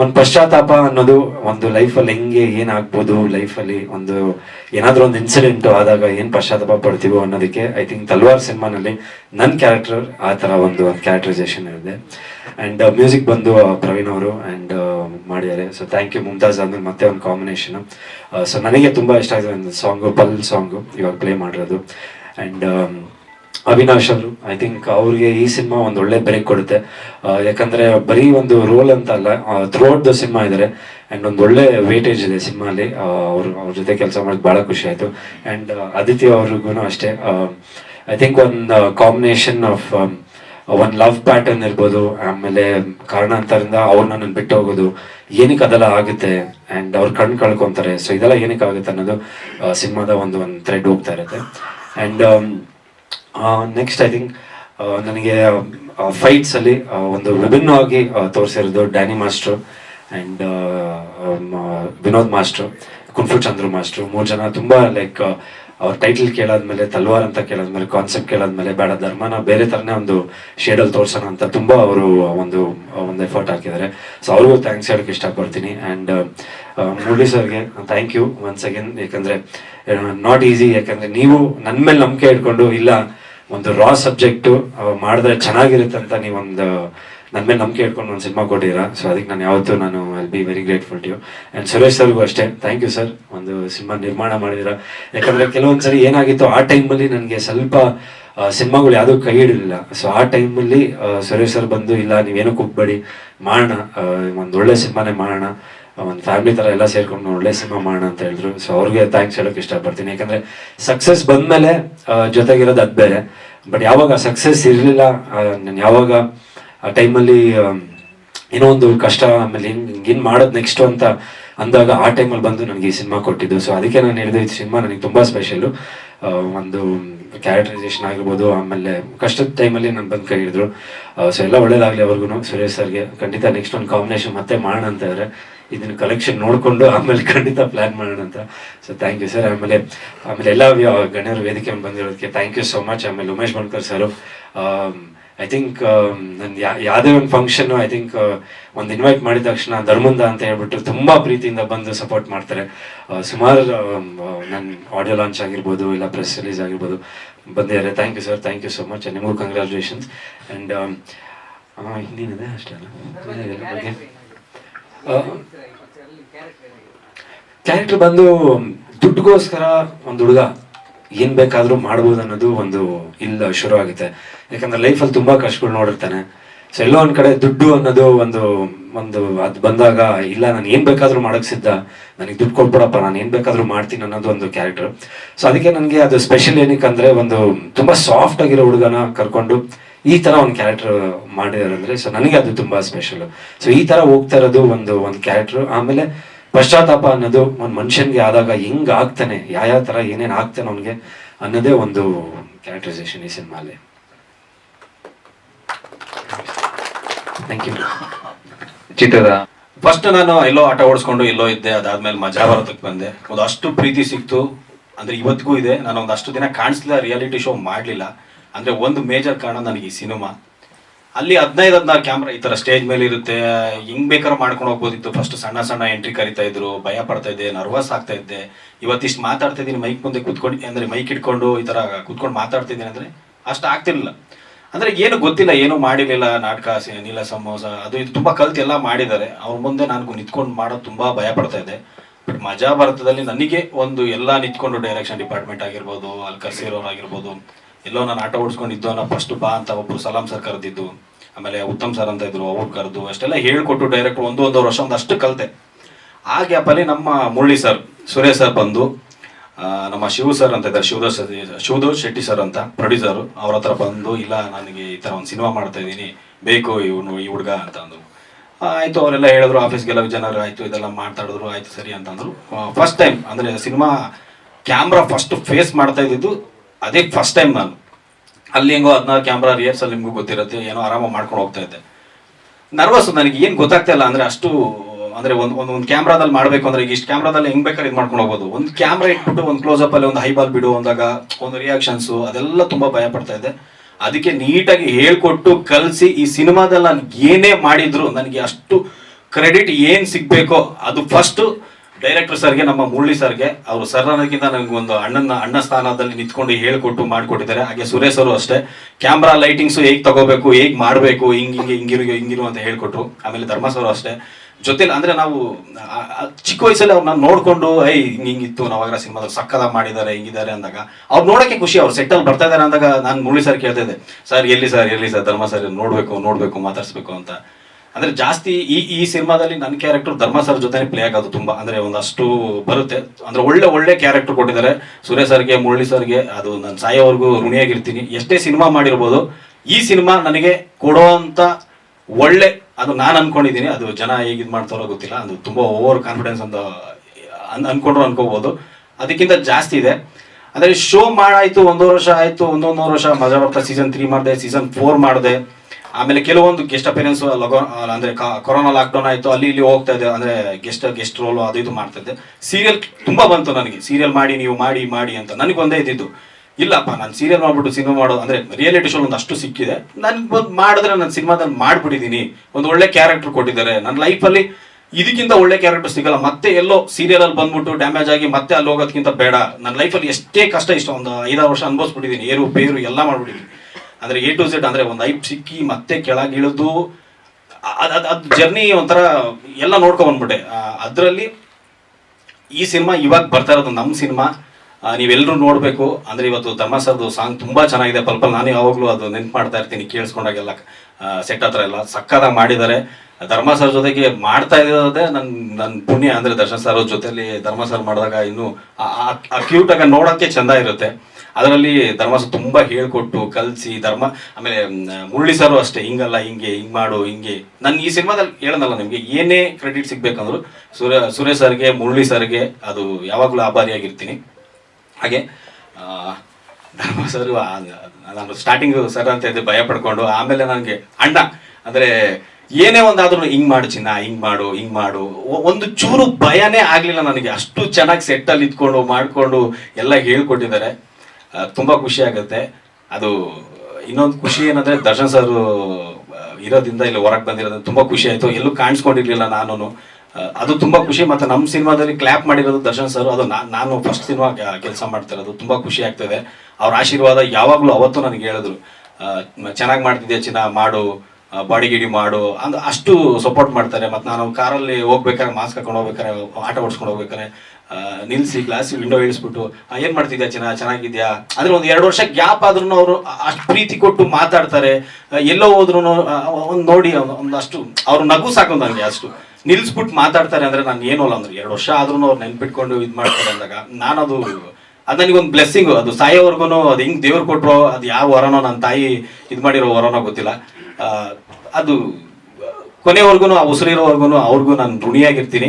S2: ಒಂದು ಪಶ್ಚಾತ್ತಾಪ ಅನ್ನೋದು ಒಂದು ಲೈಫಲ್ಲಿ ಹೆಂಗೆ ಏನಾಗ್ಬೋದು, ಲೈಫಲ್ಲಿ ಒಂದು ಏನಾದರೂ ಒಂದು ಇನ್ಸಿಡೆಂಟ್ ಆದಾಗ ಏನು ಪಶ್ಚಾತ್ತಾಪ ಪಡ್ತೀವೋ ಅನ್ನೋದಕ್ಕೆ ಐ ಥಿಂಕ್ ತಲ್ವಾರ್ ಸಿನಿಮಾನಲ್ಲಿ ನನ್ನ ಕ್ಯಾರೆಕ್ಟರ್ ಆ ಥರ ಒಂದು ಕ್ಯಾರೆಕ್ಟರೈಸೇಷನ್ ಇದೆ ಅಂಡ್ ಮ್ಯೂಸಿಕ್ ಬಂದು ಪ್ರವೀಣ್ ಅವರು ಅಂಡ್ ಮಾಡಿದ್ದಾರೆ. ಸೊ ಥ್ಯಾಂಕ್ ಯು ಮುಮ್ತಾಜ್ ಅಂದ್ರೆ ಮತ್ತೆ ಒಂದು ಕಾಂಬಿನೇಷನ್ ಸೊ ನನಗೆ ತುಂಬಾ ಇಷ್ಟ ಆಗಿದೆ ಒಂದು ಸಾಂಗು ಪಲ್ ಸಾಂಗು ಇವಾಗ ಪ್ಲೇ ಮಾಡಿರೋದು. ಅಂಡ್ ಅವಿನಾಶ್ ಅವರು ಐ ಥಿಂಕ್ ಅವ್ರಿಗೆ ಈ ಸಿನಿಮಾ ಒಂದು ಒಳ್ಳೆ ಬ್ರೇಕ್ ಕೊಡುತ್ತೆ. ಯಾಕಂದ್ರೆ ಬರೀ ಒಂದು ರೋಲ್ ಅಂತ ಅಲ್ಲ ಥ್ರೂ ಔಟ್ ದ ಸಿನಿಮಾ ಇದ್ದಾರೆ ಆ್ಯಂಡ್ ಒಂದು ಒಳ್ಳೆ ವೇಟೇಜ್ ಇದೆ ಸಿನಿಮಾಲಿ. ಅವರು, ಅವ್ರ ಜೊತೆ ಕೆಲಸ ಮಾಡೋದು ಬಹಳ ಖುಷಿ ಆಯ್ತು. ಅಂಡ್ ಆದಿತ್ಯ ಅವ್ರಿಗೂ ಅಷ್ಟೇ. ಐ ಥಿಂಕ್ ಒಂದು ಕಾಂಬಿನೇಷನ್ ಆಫ್ ಒಂದು ಲವ್ ಪ್ಯಾಟರ್ನ್ ಇರ್ಬೋದು, ಆಮೇಲೆ ಕಾರಣಾಂತರದಿಂದ ಅವ್ರನ್ನ ನನ್ನ ಬಿಟ್ಟು ಹೋಗೋದು, ಏನಕ್ಕೆ ಅದೆಲ್ಲ ಆಗುತ್ತೆ ಆ್ಯಂಡ್ ಅವ್ರು ಕಣ್ಣು ಕಳ್ಕೊಂತಾರೆ. ಸೊ ಇದೆಲ್ಲ ಏನಕ್ಕೆ ಆಗುತ್ತೆ ಅನ್ನೋದು ಸಿನಿಮಾದ ಒಂದು ಒಂದು ಥ್ರೆಡ್ ಹೋಗ್ತಾ ಇರುತ್ತೆ. ಅಂಡ್ ನೆಕ್ಸ್ಟ್ ಐ ಥಿಂಕ್ ನನಗೆ ಫೈಟ್ಸ್ ಅಲ್ಲಿ ಒಂದು ವಿಭಿನ್ನವಾಗಿ ತೋರಿಸಿರೋದು Danny master and Vinod master kung fu Chandru master ಮೂರು ಜನ ತುಂಬಾ ಲೈಕ್ ಅವ್ರ ಟೈಟಲ್ ಕೇಳಾದ್ಮೇಲೆ, ತಲ್ವಾರ್ ಅಂತ ಕೇಳಾದ್ಮೇಲೆ ಕಾನ್ಸೆಪ್ಟ್ ಕೇಳಾದ್ಮೇಲೆ, ಬೇಡ, ಧರ್ಮನ ಬೇರೆ ತರನೇ ಒಂದು ಶೇಡಲ್ಲಿ ತೋರ್ಸೋಣ ಅಂತ ತುಂಬಾ ಅವರು ಒಂದು ಒಂದು ಎಫರ್ಟ್ ಹಾಕಿದ್ದಾರೆ. ಸೊ ಅವ್ರಿಗೂ ಥ್ಯಾಂಕ್ಸ್ ಹೇಳಕ್ ಇಷ್ಟಪಡ್ತೀನಿ. ಅಂಡ್ ಮುರಳಿ ಸರ್ಗೆ ಥ್ಯಾಂಕ್ ಯು ಒನ್ಸ್ ಅಗೇನ್ ಯಾಕಂದ್ರೆ ನಾಟ್ ಈಸಿ ಯಾಕಂದ್ರೆ ನೀವು ನನ್ನ ಮೇಲೆ ನಂಬಿಕೆ ಇಟ್ಕೊಂಡು, ಇಲ್ಲ, ಒಂದು ರಾ ಸಬ್ಜೆಕ್ಟ್ ಮಾಡಿದ್ರೆ ಚೆನ್ನಾಗಿರುತ್ತೆ ಅಂತ ನೀವೊಂದು ನನ್ನ ಮೇಲೆ ನಂಬಿಕೆ ಇಟ್ಕೊಂಡು ಒಂದು ಸಿನಿಮಾ ಕೊಟ್ಟಿದ್ದೀರಾ? ಸೊ ಅದಕ್ಕೆ ನಾನು ಯಾವತ್ತೂ ನಾನು I'll be very grateful to you and Suresh ಸರ್ಗೂ ಅಷ್ಟೇ. ಥ್ಯಾಂಕ್ ಯು ಸರ್ ಒಂದು ಸಿನಿಮಾ ನಿರ್ಮಾಣ ಮಾಡಿದ್ದೀರಾ? ಯಾಕಂದ್ರೆ ಕೆಲವೊಂದ್ಸರಿ ಏನಾಗಿತ್ತು, ಆ ಟೈಮಲ್ಲಿ ನನಗೆ ಸ್ವಲ್ಪ ಸಿನಿಮಾಗಳು ಯಾವುದೂ ಕೈ ಹಿಡಿಲಿಲ್ಲ. ಸೊ ಆ ಟೈಮಲ್ಲಿ ಸುರೇಶ್ ಸರ್ ಬಂದು, ಇಲ್ಲ, ನೀವೇನೋ ಹೋಗ್ಬೇಡಿ ಮಾಡೋಣ ಒಂದು ಒಳ್ಳೆ ಸಿನಿಮಾನೇ ಮಾಡೋಣ, ಒಂದು ಫ್ಯಾಮಿಲಿ ಥರ ಎಲ್ಲ ಸೇರ್ಕೊಂಡು ಒಳ್ಳೆ ಸಿನಿಮಾ ಮಾಡೋಣ ಅಂತ ಹೇಳಿದ್ರು. ಸೊ ಅವ್ರಿಗೆ ಥ್ಯಾಂಕ್ಸ್ ಹೇಳೋಕ್ಕೆ ಇಷ್ಟಪಡ್ತೀನಿ. ಯಾಕಂದರೆ ಸಕ್ಸಸ್ ಬಂದಮೇಲೆ ಜೊತೆಗಿರೋದು ಅದು ಬೇರೆ. ಬಟ್ ಯಾವಾಗ ಸಕ್ಸಸ್ ಇರಲಿಲ್ಲ ನಾನು ಯಾವಾಗ ಆ ಟೈಮಲ್ಲಿ ಏನೋ ಒಂದು ಕಷ್ಟ, ಆಮೇಲೆ ಹಿಂಗೆ ಏನು ಮಾಡೋದು ನೆಕ್ಸ್ಟು ಅಂತ ಅಂದಾಗ ಆ ಟೈಮಲ್ಲಿ ಬಂದು ನನಗೆ ಈ ಸಿನಿಮಾ ಕೊಟ್ಟಿದ್ದು. ಸೊ ಅದಕ್ಕೆ ನಾನು ಹೇಳಿದೆ ಈ ಸಿನಿಮಾ ನನಗೆ ತುಂಬ ಸ್ಪೆಷಲು ಒಂದು ಕ್ಯಾರೆಕ್ಟರೈಸೇಷನ್ ಆಗಿರ್ಬೋದು ಆಮೇಲೆ ಕಷ್ಟದ ಟೈಮಲ್ಲಿ ನಾನು ಬಂದು ಕೈ ಹಿಡಿದ್ರು. ಸೊ ಎಲ್ಲ ಒಳ್ಳೇದಾಗಲಿ ಅವ್ರಿಗೂ ಸುರೇಶ್ ಸರ್ಗೆ. ಖಂಡಿತ ನೆಕ್ಸ್ಟ್ ಒಂದು ಕಾಂಬಿನೇಷನ್ ಮತ್ತೆ ಮಾಡೋಣ ಅಂತ ಇದ್ದಾರೆ ಇದನ್ನ ಕಲೆಕ್ಷನ್ ನೋಡಿಕೊಂಡು ಆಮೇಲೆ ಖಂಡಿತ ಪ್ಲ್ಯಾನ್ ಮಾಡೋಣ ಅಂತ. ಸೊ ಥ್ಯಾಂಕ್ ಯು ಸರ್ ಆಮೇಲೆ ಆಮೇಲೆ ಎಲ್ಲ ಗಣ್ಯರ ವೇದಿಕೆ ಬಂದಿರೋದಕ್ಕೆ ಥ್ಯಾಂಕ್ ಯು ಸೋ ಮಚ್ ಆಮೇಲೆ Umesh Banakar sir. I think ನನ್ ಯಾ- ಯಾವ್ದೇ ಒಂದು ಫಂಕ್ಷನ್ ಐ ಥಿಂಕ್ ಒಂದು ಇನ್ವೈಟ್ ಮಾಡಿದ ತಕ್ಷಣ ಧರ್ಮಂದ ಅಂತ ಹೇಳ್ಬಿಟ್ಟು ತುಂಬಾ ಪ್ರೀತಿಯಿಂದ ಬಂದು ಸಪೋರ್ಟ್ ಮಾಡ್ತಾರೆ. ಸುಮಾರು ನನ್ನ ಆಡಿಯೋ ಲಾಂಚ್ ಆಗಿರ್ಬೋದು ಇಲ್ಲ ಪ್ರೆಸ್ ರಿಲೀಸ್ ಆಗಿರ್ಬೋದು ಬಂದಿದ್ದಾರೆ thank you sir thank you so much ನಿಮಗೂ ಕಂಗ್ರ್ಯಾಚುಲೇಷನ್ಸ್ ಆ್ಯಂಡ್ ಇನ್ನೇನಿದೆ ಅಷ್ಟೇ ಬಗ್ಗೆ? ಕ್ಯಾರೆಕ್ಟರ್ ಬಂದು ದುಡ್ಡುಗೋಸ್ಕರ ಒಂದು ಹುಡುಗ. ಏನ್ ಬೇಕಾದ್ರೂ ಮಾಡ್ಬೋದು ಅನ್ನೋದು ಒಂದು ಇಲ್ಲ ಶುರು ಆಗುತ್ತೆ. ಯಾಕಂದ್ರೆ ಅಲ್ಲಿ ತುಂಬಾ ಕಷ್ಟಗಳು ನೋಡಿರ್ತಾನೆ. ಸೊ ಎಲ್ಲೋ ಒಂದ್ ಕಡೆ ದುಡ್ಡು ಅನ್ನೋದು ಒಂದು ಒಂದು ಅದ್ ಬಂದಾಗ ಇಲ್ಲ, ನಾನು ಏನ್ ಬೇಕಾದ್ರೂ ಮಾಡಕ್ ಸಿದ್ಧ. ನನಗೆ ದುಡ್ಡು ಕೊಟ್ಬಿಡಪ್ಪ, ನಾನು ಏನ್ ಬೇಕಾದ್ರೂ ಮಾಡ್ತೀನಿ ಅನ್ನೋದು ಒಂದು ಕ್ಯಾರೆಕ್ಟರ್ ಸೊ ಅದಕ್ಕೆ ನನಗೆ ಅದು ಸ್ಪೆಷಲ್ ಏನಕ್ಕೆ ಅಂದ್ರೆ ಒಂದು ತುಂಬಾ ಸಾಫ್ಟ್ ಆಗಿರೋ ಹುಡುಗನ ಕರ್ಕೊಂಡು ಈ ತರ ಒಂದು ಕ್ಯಾರೆಕ್ಟರ್ ಮಾಡಿದಾರಂದ್ರೆ ಸೊ ನನಗೆ ಅದು ತುಂಬಾ ಸ್ಪೆಷಲ್ ಸೊ ಈ ತರ ಹೋಗ್ತಾ ಇರೋದು ಒಂದು ಒಂದು ಕ್ಯಾರೆಕ್ಟರ್ ಆಮೇಲೆ ಪಶ್ಚಾತ್ತಾಪ ಅನ್ನೋದು ಒಂದು ಮನುಷ್ಯನ್ಗೆ ಆದಾಗ ಹೆಂಗ್ ಆಗ್ತಾನೆ ಯಾವ ತರ ಏನೇನ್ ಆಗ್ತಾನೆ ಅವನಿಗೆ ಅನ್ನೋದೇ ಒಂದು ಕ್ಯಾರೆಕ್ಟರೈಸೇಷನ್ ಈ ಸಿನಿಮಾಲಿ ಥ್ಯಾಂಕ್ ಯು
S3: ಚಿತ್ರದ?
S4: ಫಸ್ಟ್ ನಾನು ಎಲ್ಲೋ ಆಟ ಓಡಿಸ್ಕೊಂಡು ಎಲ್ಲೋ ಇದ್ದೆ ಅದಾದ್ಮೇಲೆ ಮಜಾ ಭಾರತಕ್ಕೆ ಬಂದೆ. ಒಂದು ಅಷ್ಟು ಪ್ರೀತಿ ಸಿಕ್ತು ಅಂದ್ರೆ ಇವತ್ತಿಗೂ ಇದೆ. ನಾನು ಒಂದಷ್ಟು ಅಷ್ಟು ದಿನ ಕಾಣಿಸ್ಲಿಲ್ಲ ರಿಯಾಲಿಟಿ ಶೋ ಮಾಡಲಿಲ್ಲ. ಅಂದ್ರೆ ಒಂದು ಮೇಜರ್ ಕಾರಣ ನನಗೆ ಈ ಸಿನಿಮಾ. ಅಲ್ಲಿ ಹದಿನೈದು, ಹದಿನಾರು ಕ್ಯಾಮ್ರಾ ಈ ತರ ಸ್ಟೇಜ್ ಮೇಲೆ ಇರುತ್ತೆ. ಹಿಂಗ್ ಬೇಕಾದ್ರೂ ಮಾಡ್ಕೊಂಡು ಹೋಗ್ಬೋದಿತ್ತು. ಫಸ್ಟ್ ಸಣ್ಣ ಸಣ್ಣ ಎಂಟ್ರಿ ಕರಿತಾ ಇದ್ರು. ಭಯ ಪಡ್ತಾ ಇದ್ದೆ ನರ್ವಸ್ ಆಗ್ತಾ ಇದ್ದೆ. ಇವತ್ತಿಷ್ಟು ಮಾತಾಡ್ತಾ ಇದ್ದೀನಿ ಮೈಕ್ ಮುಂದೆ ಕುತ್ಕೊಂಡು, ಅಂದ್ರೆ ಮೈಕ್ ಇಟ್ಕೊಂಡು ಈ ತರ ಕುತ್ಕೊಂಡು ಮಾತಾಡ್ತಿದ್ದೀನಿ ಅಂದ್ರೆ ಅಷ್ಟು ಆಗ್ತಿರ್ಲಿಲ್ಲ. ಅಂದ್ರೆ ಏನು ಗೊತ್ತಿಲ್ಲ, ಏನು ಮಾಡಿರ್ಲಿಲ್ಲ ನಾಟಕ ನೀಲ ಸಮೋಸ, ಅದು ಇದು ತುಂಬಾ ಕಲ್ತು ಎಲ್ಲ ಮಾಡಿದ್ದಾರೆ. ಅವ್ರ ಮುಂದೆ ನಾನು ನಿಂತ್ಕೊಂಡು ಮಾಡೋದು ತುಂಬಾ ಭಯ ಪಡ್ತಾ ಇದ್ದೆ. ಬಟ್ ಮಜಾ ಭಾರತದಲ್ಲಿ ನನಗೆ ಒಂದು ಎಲ್ಲ ನಿಂತ್ಕೊಂಡು ಡೈರೆಕ್ಷನ್ ಡಿಪಾರ್ಟ್ಮೆಂಟ್ ಆಗಿರ್ಬೋದು ಅಲ್ಲಿ ಕರ್ಸಿರೋರು ಆಗಿರ್ಬೋದು ಎಲ್ಲೋ ನಾನು ಆಟ ಓಡಿಸ್ಕೊಂಡಿದ್ದು ನಾನು ಫಸ್ಟ್ ಬಾ ಅಂತ ಒಬ್ರು ಸಲಾಂ ಸರ್ ಕರೆದಿದ್ದು, ಆಮೇಲೆ ಉತ್ತಮ್ ಸರ್ ಅಂತ ಇದ್ರು, ಅವ್ರು ಕರೆದು, ಅಷ್ಟೆಲ್ಲ ಹೇಳ್ಕೊಟ್ಟು ಡೈರೆಕ್ಟ್ ಒಂದು ಒಂದೂವರೆ ವರ್ಷ ಒಂದಷ್ಟು ಕಲಿತೆ. ಆ ಗ್ಯಾಪಲ್ಲಿ ನಮ್ಮ ಮುರಳಿ ಸರ್ ಸುರೇಶ್ ಸರ್ ಬಂದು ನಮ್ಮ ಶಿವ ಸರ್ ಅಂತ ಇದ್ದಾರೆ ಶಿವದೋಷ್ ಶಿವದೋಷ್ ಶೆಟ್ಟಿ ಸರ್ ಅಂತ ಪ್ರೊಡ್ಯೂಸರು ಅವ್ರ ಹತ್ರ ಬಂದು, ಇಲ್ಲ ನನಗೆ ಈ ಥರ ಒಂದು ಸಿನಿಮಾ ಮಾಡ್ತಾ ಇದ್ದೀನಿ, ಬೇಕು ಇವನು, ಈ ಹುಡುಗ ಅಂತ ಅಂದರು. ಆಯ್ತು, ಅವರೆಲ್ಲ ಹೇಳಿದ್ರು ಆಫೀಸ್ಗೆಲ್ಲ ಜನರು ಆಯಿತು, ಇದೆಲ್ಲ ಮಾತಾಡಿದ್ರು, ಆಯಿತು ಸರಿ ಅಂತಂದರು ಫಸ್ಟ್ ಟೈಮ್ ಅಂದ್ರೆ ಸಿನಿಮಾ ಕ್ಯಾಮ್ರಾ ಫಸ್ಟ್ ಫೇಸ್ ಮಾಡ್ತಾ ಇದ್ದಿದ್ದು ಅದೇ ಫಸ್ಟ್ ಟೈಮ್ ನಾನು. ಅಲ್ಲಿ ಹೆಂಗೋ ಹದಿನಾರು ಕ್ಯಾಮ್ರಾ ರಿಹರ್ಸಲ್ ನಿಮಗೂ ಗೊತ್ತಿರುತ್ತೆ, ಏನೋ ಆರಾಮಾಗಿ ಮಾಡ್ಕೊಂಡು ಹೋಗ್ತಾ ಇದ್ದೆ. ನರ್ವಸ್ ನನಗೆ ಏನು ಗೊತ್ತಾಗ್ತಾ ಇಲ್ಲ ಅಂದ್ರೆ ಅಷ್ಟು, ಅಂದ್ರೆ ಒಂದು ಒಂದು ಒಂದು ಕ್ಯಾಮ್ರಾದಲ್ಲಿ ಮಾಡಬೇಕು ಅಂದ್ರೆ ಈಗ ಇಷ್ಟು ಕ್ಯಾಮ್ರಾದಲ್ಲಿ ಹೆಂಗ್ ಬೇಕಾದ್ರೆ ಇದು ಮಾಡ್ಕೊಂಡು ಹೋಗ್ಬೋದು. ಒಂದು ಕ್ಯಾಮ್ರಾ ಇಟ್ಬಿಟ್ಟು ಒಂದು ಕ್ಲೋಸ್ ಅಪ್ ಅಲ್ಲಿ ಒಂದು ಹೈಬಾಲ್ ಬಿಡು ಅಂದಾಗ ಒಂದು ರಿಯಾಕ್ಷನ್ಸ್ ಅದೆಲ್ಲ ತುಂಬಾ ಭಯ ಪಡ್ತಾ ಇದೆ ಅದಕ್ಕೆ ನೀಟಾಗಿ ಹೇಳ್ಕೊಟ್ಟು ಕಲಿಸಿ ಈ ಸಿನಿಮಾದಲ್ಲಿ ನಾನು ಏನೇ ಮಾಡಿದ್ರು ನನಗೆ ಅಷ್ಟು ಕ್ರೆಡಿಟ್ ಏನ್ ಸಿಗ್ಬೇಕೋ ಅದು ಫಸ್ಟ್ ಡೈರೆಕ್ಟರ್ ಸರ್ಗೆ, ನಮ್ಮ ಮುರಳಿ ಸರ್ಗೆ, ಅವರು ಸರ್ ಅನ್ನೋದಕ್ಕಿಂತ ನನಗೆ ಒಂದು ಅಣ್ಣನ ಅಣ್ಣ ಸ್ಥಾನದಲ್ಲಿ ನಿಂತ್ಕೊಂಡು ಹೇಳ್ಕೊಟ್ಟು ಮಾಡ್ಕೊಟ್ಟಿದ್ದಾರೆ. ಹಾಗೆ ಸುರೇಶ್ ಅವರು ಅಷ್ಟೇ. ಕ್ಯಾಮ್ರಾ ಲೈಟಿಂಗ್ಸ್ ಹೇಗೆ ತಗೋಬೇಕು, ಹೇಗ್ ಮಾಡಬೇಕು, ಹಿಂಗ್, ಹಿಂಗೆ ಹಿಂಗಿರು ಹಿಂಗಿರು ಅಂತ ಹೇಳ್ಕೊಟ್ರು. ಆಮೇಲೆ ಧರ್ಮ ಸರ್ ಅಷ್ಟೇ. ಜೊತೆಲಿ ಅಂದ್ರೆ ನಾವು ಚಿಕ್ಕ ವಯಸ್ಸಲ್ಲಿ ಅವ್ರನ್ನ ನೋಡ್ಕೊಂಡು ಐ ಹಿಂಗ್ ಹಿಂಗಿತ್ತು ನಾವಾಗ ಸಿನಿಮಾದಲ್ಲಿ ಸಕ್ಕದ ಮಾಡಿದ್ದಾರೆ ಹಿಂಗಿದ್ದಾರೆ ಅಂದಾಗ, ಅವ್ರು ನೋಡೋಕೆ ಖುಷಿ, ಅವ್ರು ಸೆಟ್ಟಲ್ಲಿ ಬರ್ತಾ ಇದ್ದಾರೆ ಅಂದಾಗ ನಾನು ಮುರಳಿ ಸರ್ ಕೇಳ್ತಾ ಇದ್ದೆ. ಸರ್, ಎಲ್ಲಿ ಸರ್ ಎಲ್ಲಿ ಸರ್? ಧರ್ಮ ಸರ್, ನೋಡ್ಬೇಕು ನೋಡ್ಬೇಕು, ಮಾತಾಡ್ಸ್ಬೇಕು ಅಂತ. ಅಂದ್ರೆ ಜಾಸ್ತಿ ಈ ಈ ಸಿನಿಮಾದಲ್ಲಿ ನನ್ನ ಕ್ಯಾರೆಕ್ಟರ್ ಧರ್ಮ ಸರ್ ಜೊತೆ ಪ್ಲೇ ಆಗೋದು ತುಂಬಾ, ಅಂದ್ರೆ ಒಂದಷ್ಟು ಬರುತ್ತೆ. ಅಂದ್ರೆ ಒಳ್ಳೆ ಒಳ್ಳೆ ಕ್ಯಾರೆಕ್ಟರ್ ಕೊಟ್ಟಿದ್ದಾರೆ. ಸುರೇಶ್ ಸರ್ಗೆ ಮುರಳಿ ಸರ್ಗೆ ಅದು ನಾನು ಸಾಯೋವರೆಗೂ ಋಣಿಯಾಗಿರ್ತೀನಿ. ಎಷ್ಟೇ ಸಿನಿಮಾ ಮಾಡಿರ್ಬೋದು, ಈ ಸಿನಿಮಾ ನನಗೆ ಕೊಡುವಂತ ಒಳ್ಳೆ, ಅದು ನಾನು ಅನ್ಕೊಂಡಿದ್ದೀನಿ. ಅದು ಜನ ಹೇಗೆ ಇದು ಮಾಡ್ತಾರೋ ಗೊತ್ತಿಲ್ಲ. ಅದು ತುಂಬಾ ಓವರ್ ಕಾನ್ಫಿಡೆನ್ಸ್ ಅಂತ, ಅನ್- ಅನ್ಕೊಂಡ್ರು ಅನ್ಕೋಬಹುದು ಅದಕ್ಕಿಂತ ಜಾಸ್ತಿ ಇದೆ. ಅಂದ್ರೆ ಶೋ ಮಾಡಾಯ್ತು, ಒಂದೂವರೆ ವರ್ಷ ಆಯ್ತು ಒಂದೊಂದು ವರ್ಷ ಮಜಾ ಬರ್ತಾ ಸೀಸನ್ ತ್ರೀ ಮಾಡಿದೆ ಸೀಸನ್ ಫೋರ್ ಮಾಡಿದೆ. ಆಮೇಲೆ ಕೆಲವೊಂದು ಗೆಸ್ಟ್ ಅಪಿಯರೆನ್ಸ್ ಅಂದ್ರೆ ಕೊರೋನಾ ಲಾಕ್ಡೌನ್ ಆಯ್ತು, ಅಲ್ಲಿ ಇಲ್ಲಿ ಹೋಗ್ತಾ ಇದೆ ಅಂದ್ರೆ ಗೆಸ್ಟ್ ಗೆಸ್ಟ್ ರೋಲ್ ಅದು ಇದು ಮಾಡ್ತಾ ಇದ್ದೆ. ಸೀರಿಯಲ್ ತುಂಬಾ ಬಂತು ನನಗೆ. ಸೀರಿಯಲ್ ಮಾಡಿ, ನೀವು ಮಾಡಿ ಮಾಡಿ ಅಂತ. ನನಗೆ ಒಂದೇ ಇದ್ದಿದ್ದು. ಇಲ್ಲಪ್ಪ, ನಾನು ಸೀರಿಯಲ್ ಮಾಡ್ಬಿಟ್ಟು ಸಿನಿಮಾ ಮಾಡೋದು ಅಂದ್ರೆ ರಿಯಾಲಿಟಿ ಶೋ ಒಂದು ಅಷ್ಟು ಸಿಕ್ಕಿದೆ. ನನ್ಗೆ ಮಾಡಿದ್ರೆ ನಾನು ಸಿನಿಮಾದಲ್ಲಿ ಮಾಡ್ಬಿಟ್ಟಿದ್ದೀನಿ. ಒಂದು ಒಳ್ಳೆ ಕ್ಯಾರೆಕ್ಟರ್ ಕೊಟ್ಟಿದ್ದಾರೆ. ನನ್ನ ಲೈಫಲ್ಲಿ ಇದಕ್ಕಿಂತ ಒಳ್ಳೆ ಕ್ಯಾರೆಕ್ಟರ್ ಸಿಗಲ್ಲ. ಮತ್ತೆ ಎಲ್ಲೋ ಸೀರಿಯಲ್ ಅಲ್ಲಿ ಬಂದ್ಬಿಟ್ಟು ಡ್ಯಾಮೇಜ್ ಆಗಿ ಮತ್ತೆ ಅಲ್ಲಿ ಹೋಗೋದಕ್ಕಿಂತ ಬೇಡ. ನನ್ನ ಲೈಫಲ್ಲಿ ಎಷ್ಟೇ ಕಷ್ಟ ಇಷ್ಟ, ಒಂದು ಐದಾರು ವರ್ಷ ಅನುಭವಿಸ್ಬಿಟ್ಟಿದ್ದೀನಿ. ಏರು, ಪೇರು ಎಲ್ಲ ಮಾಡ್ಬಿಟ್ಟಿದ್ದೀನಿ. ಅಂದ್ರೆ ಎ ಟು ಝೆಡ್ ಅಂದ್ರೆ ಒಂದು ಐಪ್ ಸಿಕ್ಕಿ ಮತ್ತೆ ಕೆಳಗಿಳಿದು ಅದ್ ಅದು ಜರ್ನಿ ಒಂಥರ ಎಲ್ಲ ನೋಡ್ಕೊಂಡ್ ಬಂದ್ಬಿಟ್ಟೆ. ಅದರಲ್ಲಿ ಈ ಸಿನಿಮಾ ಇವಾಗ ಬರ್ತಾ ಇರೋದು ನಮ್ಮ ಸಿನಿಮಾ. ನೀವೆಲ್ಲರೂ ನೋಡಬೇಕು. ಅಂದ್ರೆ ಇವತ್ತು ಧರ್ಮ ಸಾಂಗ್ ತುಂಬಾ ಚೆನ್ನಾಗಿದೆ. ಪಲ್ ಪಲ್ ನಾನು ಯಾವಾಗಲೂ ಅದು ನೆನ್ಪು ಮಾಡ್ತಾ ಇರ್ತೀನಿ ಕೇಳಿಸ್ಕೊಂಡಾಗೆಲ್ಲ. ಸೆಟ್ ಹತ್ರ ಎಲ್ಲ ಸಕ್ಕದಾಗ ಮಾಡಿದ್ದಾರೆ. ಧರ್ಮ ಸರ್ ಜೊತೆಗೆ ಮಾಡ್ತಾ ಇರೋದೇ ನನ್ ನನ್ನ ಪುಣ್ಯ. ಅಂದ್ರೆ ದರ್ಶನ್ ಸರ್ ಜೊತೆಲಿ ಧರ್ಮ ಸರ್ ಮಾಡಿದಾಗ ಇನ್ನು ಆ ಕ್ಯೂಟ್ ಆಗ ನೋಡಕ್ಕೆ ಚಂದ ಇರುತ್ತೆ. ಅದರಲ್ಲಿ ಧರ್ಮ ತುಂಬಾ ಹೇಳ್ಕೊಟ್ಟು ಕಲಿಸಿ, ಧರ್ಮ, ಆಮೇಲೆ ಮುರುಳಿ ಸರ್ ಅಷ್ಟೇ, ಹಿಂಗಲ್ಲ, ಹಿಂಗೆ, ಹಿಂಗ್ ಮಾಡು, ಹಿಂಗೆ. ನನ್ ಈ ಸಿನಿಮಾದಲ್ಲಿ ಹೇಳನಲ್ಲ ನಿಮಗೆ, ಏನೇ ಕ್ರೆಡಿಟ್ ಸಿಗ್ಬೇಕಂದ್ರು ಸುರೇ, ಸುರೇಶ್ ಸರ್ಗೆ, ಮುರಳಿ ಸರ್ಗೆ ಅದು ಯಾವಾಗಲೂ ಆಭಾರಿಯಾಗಿರ್ತೀನಿ. ಹಾಗೆ ಧರ್ಮ ಸರ್ ನಾನು ಸ್ಟಾರ್ಟಿಂಗ್ ಸರ್ ಅಂತ ಇದ್ದೆ ಭಯ ಪಡ್ಕೊಂಡು, ಆಮೇಲೆ ನನಗೆ ಅಣ್ಣ, ಅಂದ್ರೆ ಏನೇ ಒಂದಾದ್ರೂ ಹಿಂಗ್ ಮಾಡು ಚಿನ್ನ, ಹಿಂಗ್ ಮಾಡು ಹಿಂಗ್ ಮಾಡು. ಒಂದು ಚೂರು ಭಯನೇ ಆಗ್ಲಿಲ್ಲ ನನಗೆ. ಅಷ್ಟು ಚೆನ್ನಾಗಿ ಸೆಟ್ ಅಲ್ಲಿ ಇದ್ಕೊಂಡು, ಮಾಡ್ಕೊಂಡು ಎಲ್ಲ ಹೇಳ್ಕೊಟ್ಟಿದ್ದಾರೆ. ತುಂಬಾ ಖುಷಿ ಆಗುತ್ತೆ. ಅದು, ಇನ್ನೊಂದು ಖುಷಿ ಏನಂದ್ರೆ ದರ್ಶನ್ ಸರ್ ಇರೋದ್ರಿಂದ ಇಲ್ಲಿ ಹೊರಗೆ ಬಂದಿರೋದು ತುಂಬಾ ಖುಷಿ ಆಯ್ತು. ಎಲ್ಲೂ ಕಾಣಿಸ್ಕೊಂಡಿರ್ಲಿಲ್ಲ ನಾನು ಅದು ತುಂಬಾ ಖುಷಿ ಮತ್ತೆ ನಮ್ಮ ಸಿನಿಮಾದಲ್ಲಿ ಕ್ಲ್ಯಾಪ್ ಮಾಡಿರೋದು ದರ್ಶನ್ ಸರ್. ಅದು ನಾನು ಫಸ್ಟ್ ಸಿನಿಮಾ ಕೆಲಸ ಮಾಡ್ತಿರೋದು ತುಂಬಾ ಖುಷಿ ಆಗ್ತದೆ. ಅವ್ರ ಆಶೀರ್ವಾದ ಯಾವಾಗಲೂ ಅವತ್ತು ನನಗೆ ಹೇಳಿದ್ರು. ಚೆನ್ನಾಗಿ ಮಾಡ್ತಿದ್ಯಾ ಚಿನ್ನ? ಮಾಡು. ಬಾಡಿ ಗಿಡಿ ಮಾಡು. ಅಂದ್ರೆ ಅಷ್ಟು ಸಪೋರ್ಟ್ ಮಾಡ್ತಾರೆ. ಮತ್ತೆ ನಾನು ಕಾರಲ್ಲಿ ಹೋಗ್ಬೇಕಾದ್ರೆ ಮಾಸ್ಕ್ ಹಾಕೊಂಡು ಹೋಗ್ಬೇಕಾರೆ, ಆಟ ಓಡಿಸ್ಕೊಂಡು ಹೋಗ್ಬೇಕಾದ್ರೆ ನಿಲ್ಲಿಸಿ ಗ್ಲಾಸ್ ವಿಂಡೋ ಇಳಿಸ್ಬಿಟ್ಟು "ಆ, ಏನ್ ಮಾಡ್ತಿದ್ಯಾ ಚೆನ್ನ ಚೆನ್ನಾಗಿದ್ಯಾ? ಅಂದ್ರೆ ಒಂದು ಎರಡು ವರ್ಷ ಗ್ಯಾಪ್ ಆದ್ರೂ ಅವರು ಅಷ್ಟು ಪ್ರೀತಿ ಕೊಟ್ಟು ಮಾತಾಡ್ತಾರೆ. ಎಲ್ಲೋ ಹೋದ್ರು ಒಂದು ನೋಡಿ ಒಂದಷ್ಟು ಅಷ್ಟು ಅವ್ರ ನಗು ಸಾಕು ನನಗೆ ಅಷ್ಟು. ನಿಲ್ಸ್ಬಿಟ್ಟು ಮಾತಾಡ್ತಾರೆ ಅಂದ್ರೆ ನಾನು ಏನೂ ಅಲ್ಲ ಅಂದ್ರೆ ಎರಡು ವರ್ಷ ಆದ್ರೂ ಅವ್ರು ನೆನ್ಪಿಟ್ಕೊಂಡು ಇದು ಮಾಡ್ತಾರೆ ಅಂದಾಗ ನಾನದು ಅದು ನನಗೊಂದು ಬ್ಲೆಸ್ಸಿಂಗು ಅದು ಸಾಯೋವರೆಗೂ ಅದು ಹೆಂಗ್ ದೇವ್ರು ಕೊಟ್ರೋ ಅದು ಯಾವ ವರನೋ ನನ್ನ ತಾಯಿ ಇದು ಮಾಡಿರೋ ವರನೋ ಗೊತ್ತಿಲ್ಲ. ಅದು ಕೊನೆವರೆಗೂ ಆ ಉಸಿರಿರೋವರೆಗೂ ಅವ್ರಿಗೂ ನಾನು ಋಣಿಯಾಗಿರ್ತೀನಿ.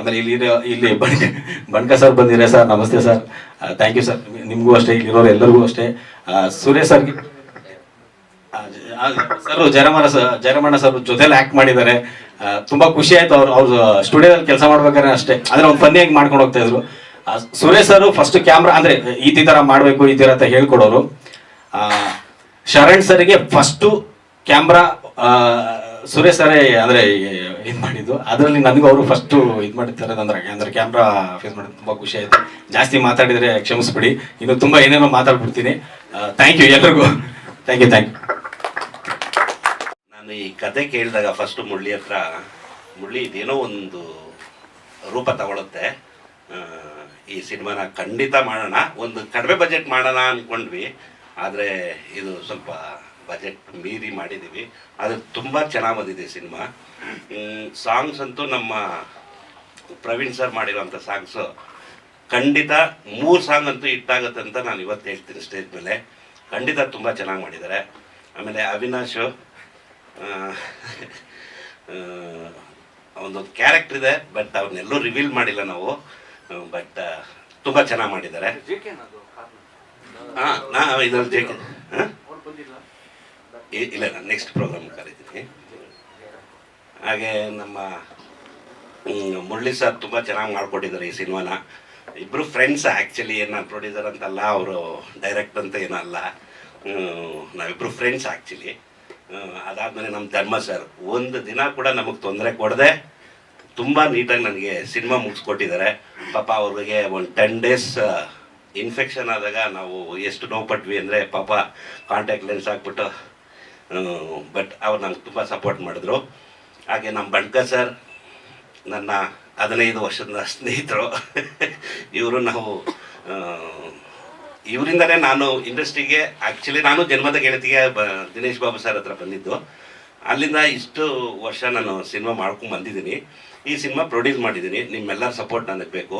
S4: ಆಮೇಲೆ ಇಲ್ಲಿ ಇಲ್ಲಿ ಬಣ್ಕ ಸರ್ ಬಂದಿರ ಸರ್, ನಮಸ್ತೆ ಸರ್. ಥ್ಯಾಂಕ್ ಯು ಸರ್ ನಿಮಗೂ ಅಷ್ಟೇ, ಇಲ್ಲಿರೋರು ಎಲ್ಲರಿಗೂ ಅಷ್ಟೇ. ಸೂರ್ಯ ಸರ್ಗೆ sir, Jayaramana sir Jayaramana sir ಜೊತೆಲಿ ಆಕ್ಟ್ ಮಾಡಿದ್ದಾರೆ. ತುಂಬಾ ಖುಷಿ ಆಯ್ತು ಅವ್ರು ಅವ್ರು ಸ್ಟುಡಿಯೋದಲ್ಲಿ ಕೆಲಸ ಮಾಡ್ಬೇಕಾದ್ರೆ ಅಷ್ಟೇ. ಅಂದ್ರೆ ಒಂದು ಫನ್ನಿಯಾಗಿ ಮಾಡ್ಕೊಂಡು ಹೋಗ್ತಾ ಇದ್ರು. ಸುರೇಶ್ ಸರ್ ಫಸ್ಟ್ ಕ್ಯಾಮ್ರಾ ಅಂದ್ರೆ ಈ ತರ ಮಾಡ್ಬೇಕು, ಈ ತರ ಅಂತ ಹೇಳ್ಕೊಡೋರು. ಶರಣ್ ಸರ್ಗೆ ಫಸ್ಟ್ ಕ್ಯಾಮ್ರಾ ಸುರೇಶ್ ಸರೇ ಅಂದ್ರೆ ಇದು ಮಾಡಿದ್ದು. ಅದರಲ್ಲಿ ನನಗೂ ಅವರು ಫಸ್ಟ್ ಇದು ಮಾಡಿರ್ತಾರೆ ಅಂದ್ರೆ ಅಂದ್ರೆ ಕ್ಯಾಮ್ರಾ ಫೇಸ್ ಮಾಡಿದ್ದು ತುಂಬಾ ಖುಷಿ ಆಯ್ತು. ಜಾಸ್ತಿ ಮಾತಾಡಿದ್ರೆ ಕ್ಷಮಿಸ್ಬಿಡಿ. ಇನ್ನು ತುಂಬಾ ಏನೇನೋ ಮಾತಾಡ್ಬಿಡ್ತೀನಿ. ಥ್ಯಾಂಕ್ ಯು ಎಲ್ರಿಗೂ. ಥ್ಯಾಂಕ್ ಯು ಥ್ಯಾಂಕ್ ಯು
S5: ನಾನು ಈ ಕತೆ ಕೇಳಿದಾಗ ಫಸ್ಟ್ ಮುಳ್ಳಿ ಹತ್ರ ಮುಳ್ಳಿ ಇದೇನೋ ಒಂದು ರೂಪ ತಗೊಳುತ್ತೆ. ಈ ಸಿನಿಮಾನ ಖಂಡಿತ ಮಾಡೋಣ. ಒಂದು ಕಡಿಮೆ ಬಜೆಟ್ ಮಾಡೋಣ ಅಂದ್ಕೊಂಡ್ವಿ ಆದರೆ ಇದು ಸ್ವಲ್ಪ ಬಜೆಟ್ ಮೀರಿ ಮಾಡಿದ್ದೀವಿ. ಅದು ತುಂಬ ಚೆನ್ನಾಗಿ ಬಂದಿದೆ ಸಿನಿಮಾ. ಸಾಂಗ್ಸ್ ಅಂತೂ ನಮ್ಮ ಪ್ರವೀಣ್ ಸರ್ ಮಾಡಿರೋಂಥ ಸಾಂಗ್ಸು ಖಂಡಿತ ಮೂರು ಸಾಂಗ್ ಅಂತೂ ಇಟ್ಟಾಗುತ್ತೆ ಅಂತ ನಾನು ಇವತ್ತು ಹೇಳ್ತೀನಿ ಸ್ಟೇಜ್ ಮೇಲೆ. ಖಂಡಿತ ತುಂಬ ಚೆನ್ನಾಗಿ ಮಾಡಿದ್ದಾರೆ. ಆಮೇಲೆ ಅವಿನಾಶು ಅವನೊಂದು ಕ್ಯಾರೆಕ್ಟರ್ ಇದೆ ಬಟ್ ಅವನ್ನೆಲ್ಲೂ ರಿವೀಲ್ ಮಾಡಿಲ್ಲ ನಾವು. ಬಟ್ ತುಂಬ ಚೆನ್ನಾಗಿ ಮಾಡಿದ್ದಾರೆ. ಹಾಂ ನಾ ಇದ್ರಲ್ಲಿ ಜೆ ಕೆ ಇಲ್ಲ, ನಾನು ನೆಕ್ಸ್ಟ್ ಪ್ರೋಗ್ರಾಮ್ ಕರಿತೀನಿ. ಹಾಗೆ ನಮ್ಮ ಮುರಳಿ ಸರ್ ತುಂಬ ಚೆನ್ನಾಗಿ ಮಾಡಿಕೊಟ್ಟಿದ್ದಾರೆ ಈ ಸಿನಿಮಾನ. ಇಬ್ಬರು ಫ್ರೆಂಡ್ಸ್ ಆ್ಯಕ್ಚುಲಿ ಏನು ಪ್ರೊಡ್ಯೂಸರ್ ಅಂತಲ್ಲ, ಅವರು ಡೈರೆಕ್ಟ್ ಅಂತ ಏನಲ್ಲ ನಾವಿಬ್ಬರು ಫ್ರೆಂಡ್ಸ್ ಆ್ಯಕ್ಚುಲಿ ಅದಾದಮೇಲೆ ನಮ್ಮ ಧರ್ಮ ಸರ್ ಒಂದು ದಿನ ಕೂಡ ನಮಗೆ ತೊಂದರೆ ಕೊಡದೆ, ತುಂಬ ನೀಟಾಗಿ ನನಗೆ ಸಿನಿಮಾ ಮುಗಿಸ್ಕೊಟ್ಟಿದ್ದಾರೆ. ಪಾಪ ಅವ್ರಿಗೆ ಒಂದು ಟೆನ್ ಡೇಸ್ ಇನ್ಫೆಕ್ಷನ್ ಆದಾಗ ನಾವು ಎಷ್ಟು ನೋವು ಪಟ್ವಿ ಅಂದರೆ ಪಾಪ ಕಾಂಟ್ಯಾಕ್ಟ್ ಲೆನ್ಸ್ ಹಾಕ್ಬಿಟ್ಟು ಬಟ್ ಅವ್ರು ನಂಗೆ ತುಂಬ ಸಪೋರ್ಟ್ ಮಾಡಿದ್ರು. ಹಾಗೆ ನಮ್ಮ ಬಣ್ಕ ಸರ್ ನನ್ನ ಹದಿನೈದು ವರ್ಷದ ಸ್ನೇಹಿತರು. *laughs* ಇವರು ನಾವು ಇವರಿಂದಲೇ ನಾನು ಇಂಡಸ್ಟ್ರಿಗೆ ಆ್ಯಕ್ಚುಲಿ ನಾನು ಜನ್ಮದ ಗೆಳತಿಗೆ ಬ, ದಿನೇಶ್ ಬಾಬು ಸರ್ ಹತ್ರ ಬಂದಿದ್ದು. ಅಲ್ಲಿಂದ ಇಷ್ಟು ವರ್ಷ ನಾನು ಸಿನಿಮಾ ಮಾಡ್ಕೊಂಡು ಬಂದಿದ್ದೀನಿ. ಈ ಸಿನಿಮಾ ಪ್ರೊಡ್ಯೂಸ್ ಮಾಡಿದ್ದೀನಿ. ನಿಮ್ಮೆಲ್ಲರ ಸಪೋರ್ಟ್ ನನಗೆ ಬೇಕು.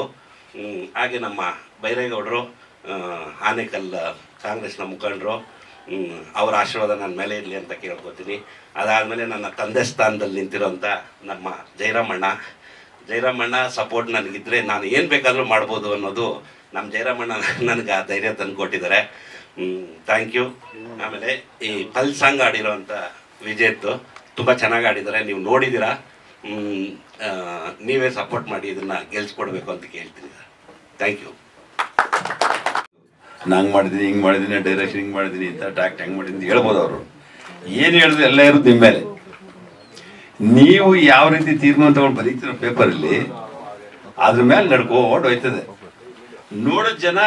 S5: ಹಾಗೆ ನಮ್ಮ ಬೈರೇಗೌಡರು ಆನೇಕಲ್ ಕಾಂಗ್ರೆಸ್ನ ಮುಖಂಡರು ಅವರ ಆಶೀರ್ವಾದ ನನ್ನ ಮೇಲೆ ಇರಲಿ ಅಂತ ಕೇಳ್ಕೊತೀನಿ. ಅದಾದಮೇಲೆ ನನ್ನ ತಂದೆ ಸ್ಥಾನದಲ್ಲಿ ನಿಂತಿರೋಂಥ ನಮ್ಮ ಜಯರಾಮಣ್ಣ ಜಯರಾಮಣ್ಣ ಸಪೋರ್ಟ್ ನನಗಿದ್ರೆ ನಾನು ಏನು ಬೇಕಾದರೂ ಮಾಡ್ಬೋದು ಅನ್ನೋದು ನಮ್ಮ ಜಯರಾಮಣ್ಣ ನನಗೆ ಆ ಧೈರ್ಯ ತಂದು ಕೊಟ್ಟಿದ್ದಾರೆ. ಥ್ಯಾಂಕ್ ಯು ಆಮೇಲೆ ಈ ಪಲ್ ಸಾಂಗ್ ಆಡಿರೋಂಥ ವಿಜೇತು ತುಂಬ ಚೆನ್ನಾಗಿ ಆಡಿದ್ದಾರೆ ನೀವು ನೋಡಿದ್ದೀರಾ ನೀವೇ ಸಪೋರ್ಟ್ ಮಾಡಿ ಇದನ್ನು ಗೆಲ್ಸ್ಕೊಡ್ಬೇಕು ಅಂತ ಕೇಳ್ತೀನಿ. ಥ್ಯಾಂಕ್ ಯು
S6: ಮಾಡಿದೀನಿ ಮಾಡಿದ್ದೀನಿ ಹಿಂಗೆ ಮಾಡಿದ್ದೀನಿ ಡೈರೆಕ್ಷನ್ ಹಿಂಗೆ ಮಾಡಿದ್ದೀನಿ ಅಂತ ಟ್ಯಾಕ್ಟ್ ಹೆಂಗೆ ಮಾಡಿದ್ದೀನಿ ಹೇಳ್ಬೋದು ಅವರು. ಏನು ಹೇಳಿದ್ರು ಎಲ್ಲ ಇರೋದು ನಿಮ್ಮ ಮೇಲೆ. ನೀವು ಯಾವ ರೀತಿ ತೀರ್ಮಾನ ತಗೊಂಡು ಬರೀತೀರೋ ಪೇಪರಲ್ಲಿ ಅದ್ರ ಮೇಲೆ ನಡ್ಕೊಂಡು ಹೋಯ್ತದೆ. ನೋಡೋ ಜನ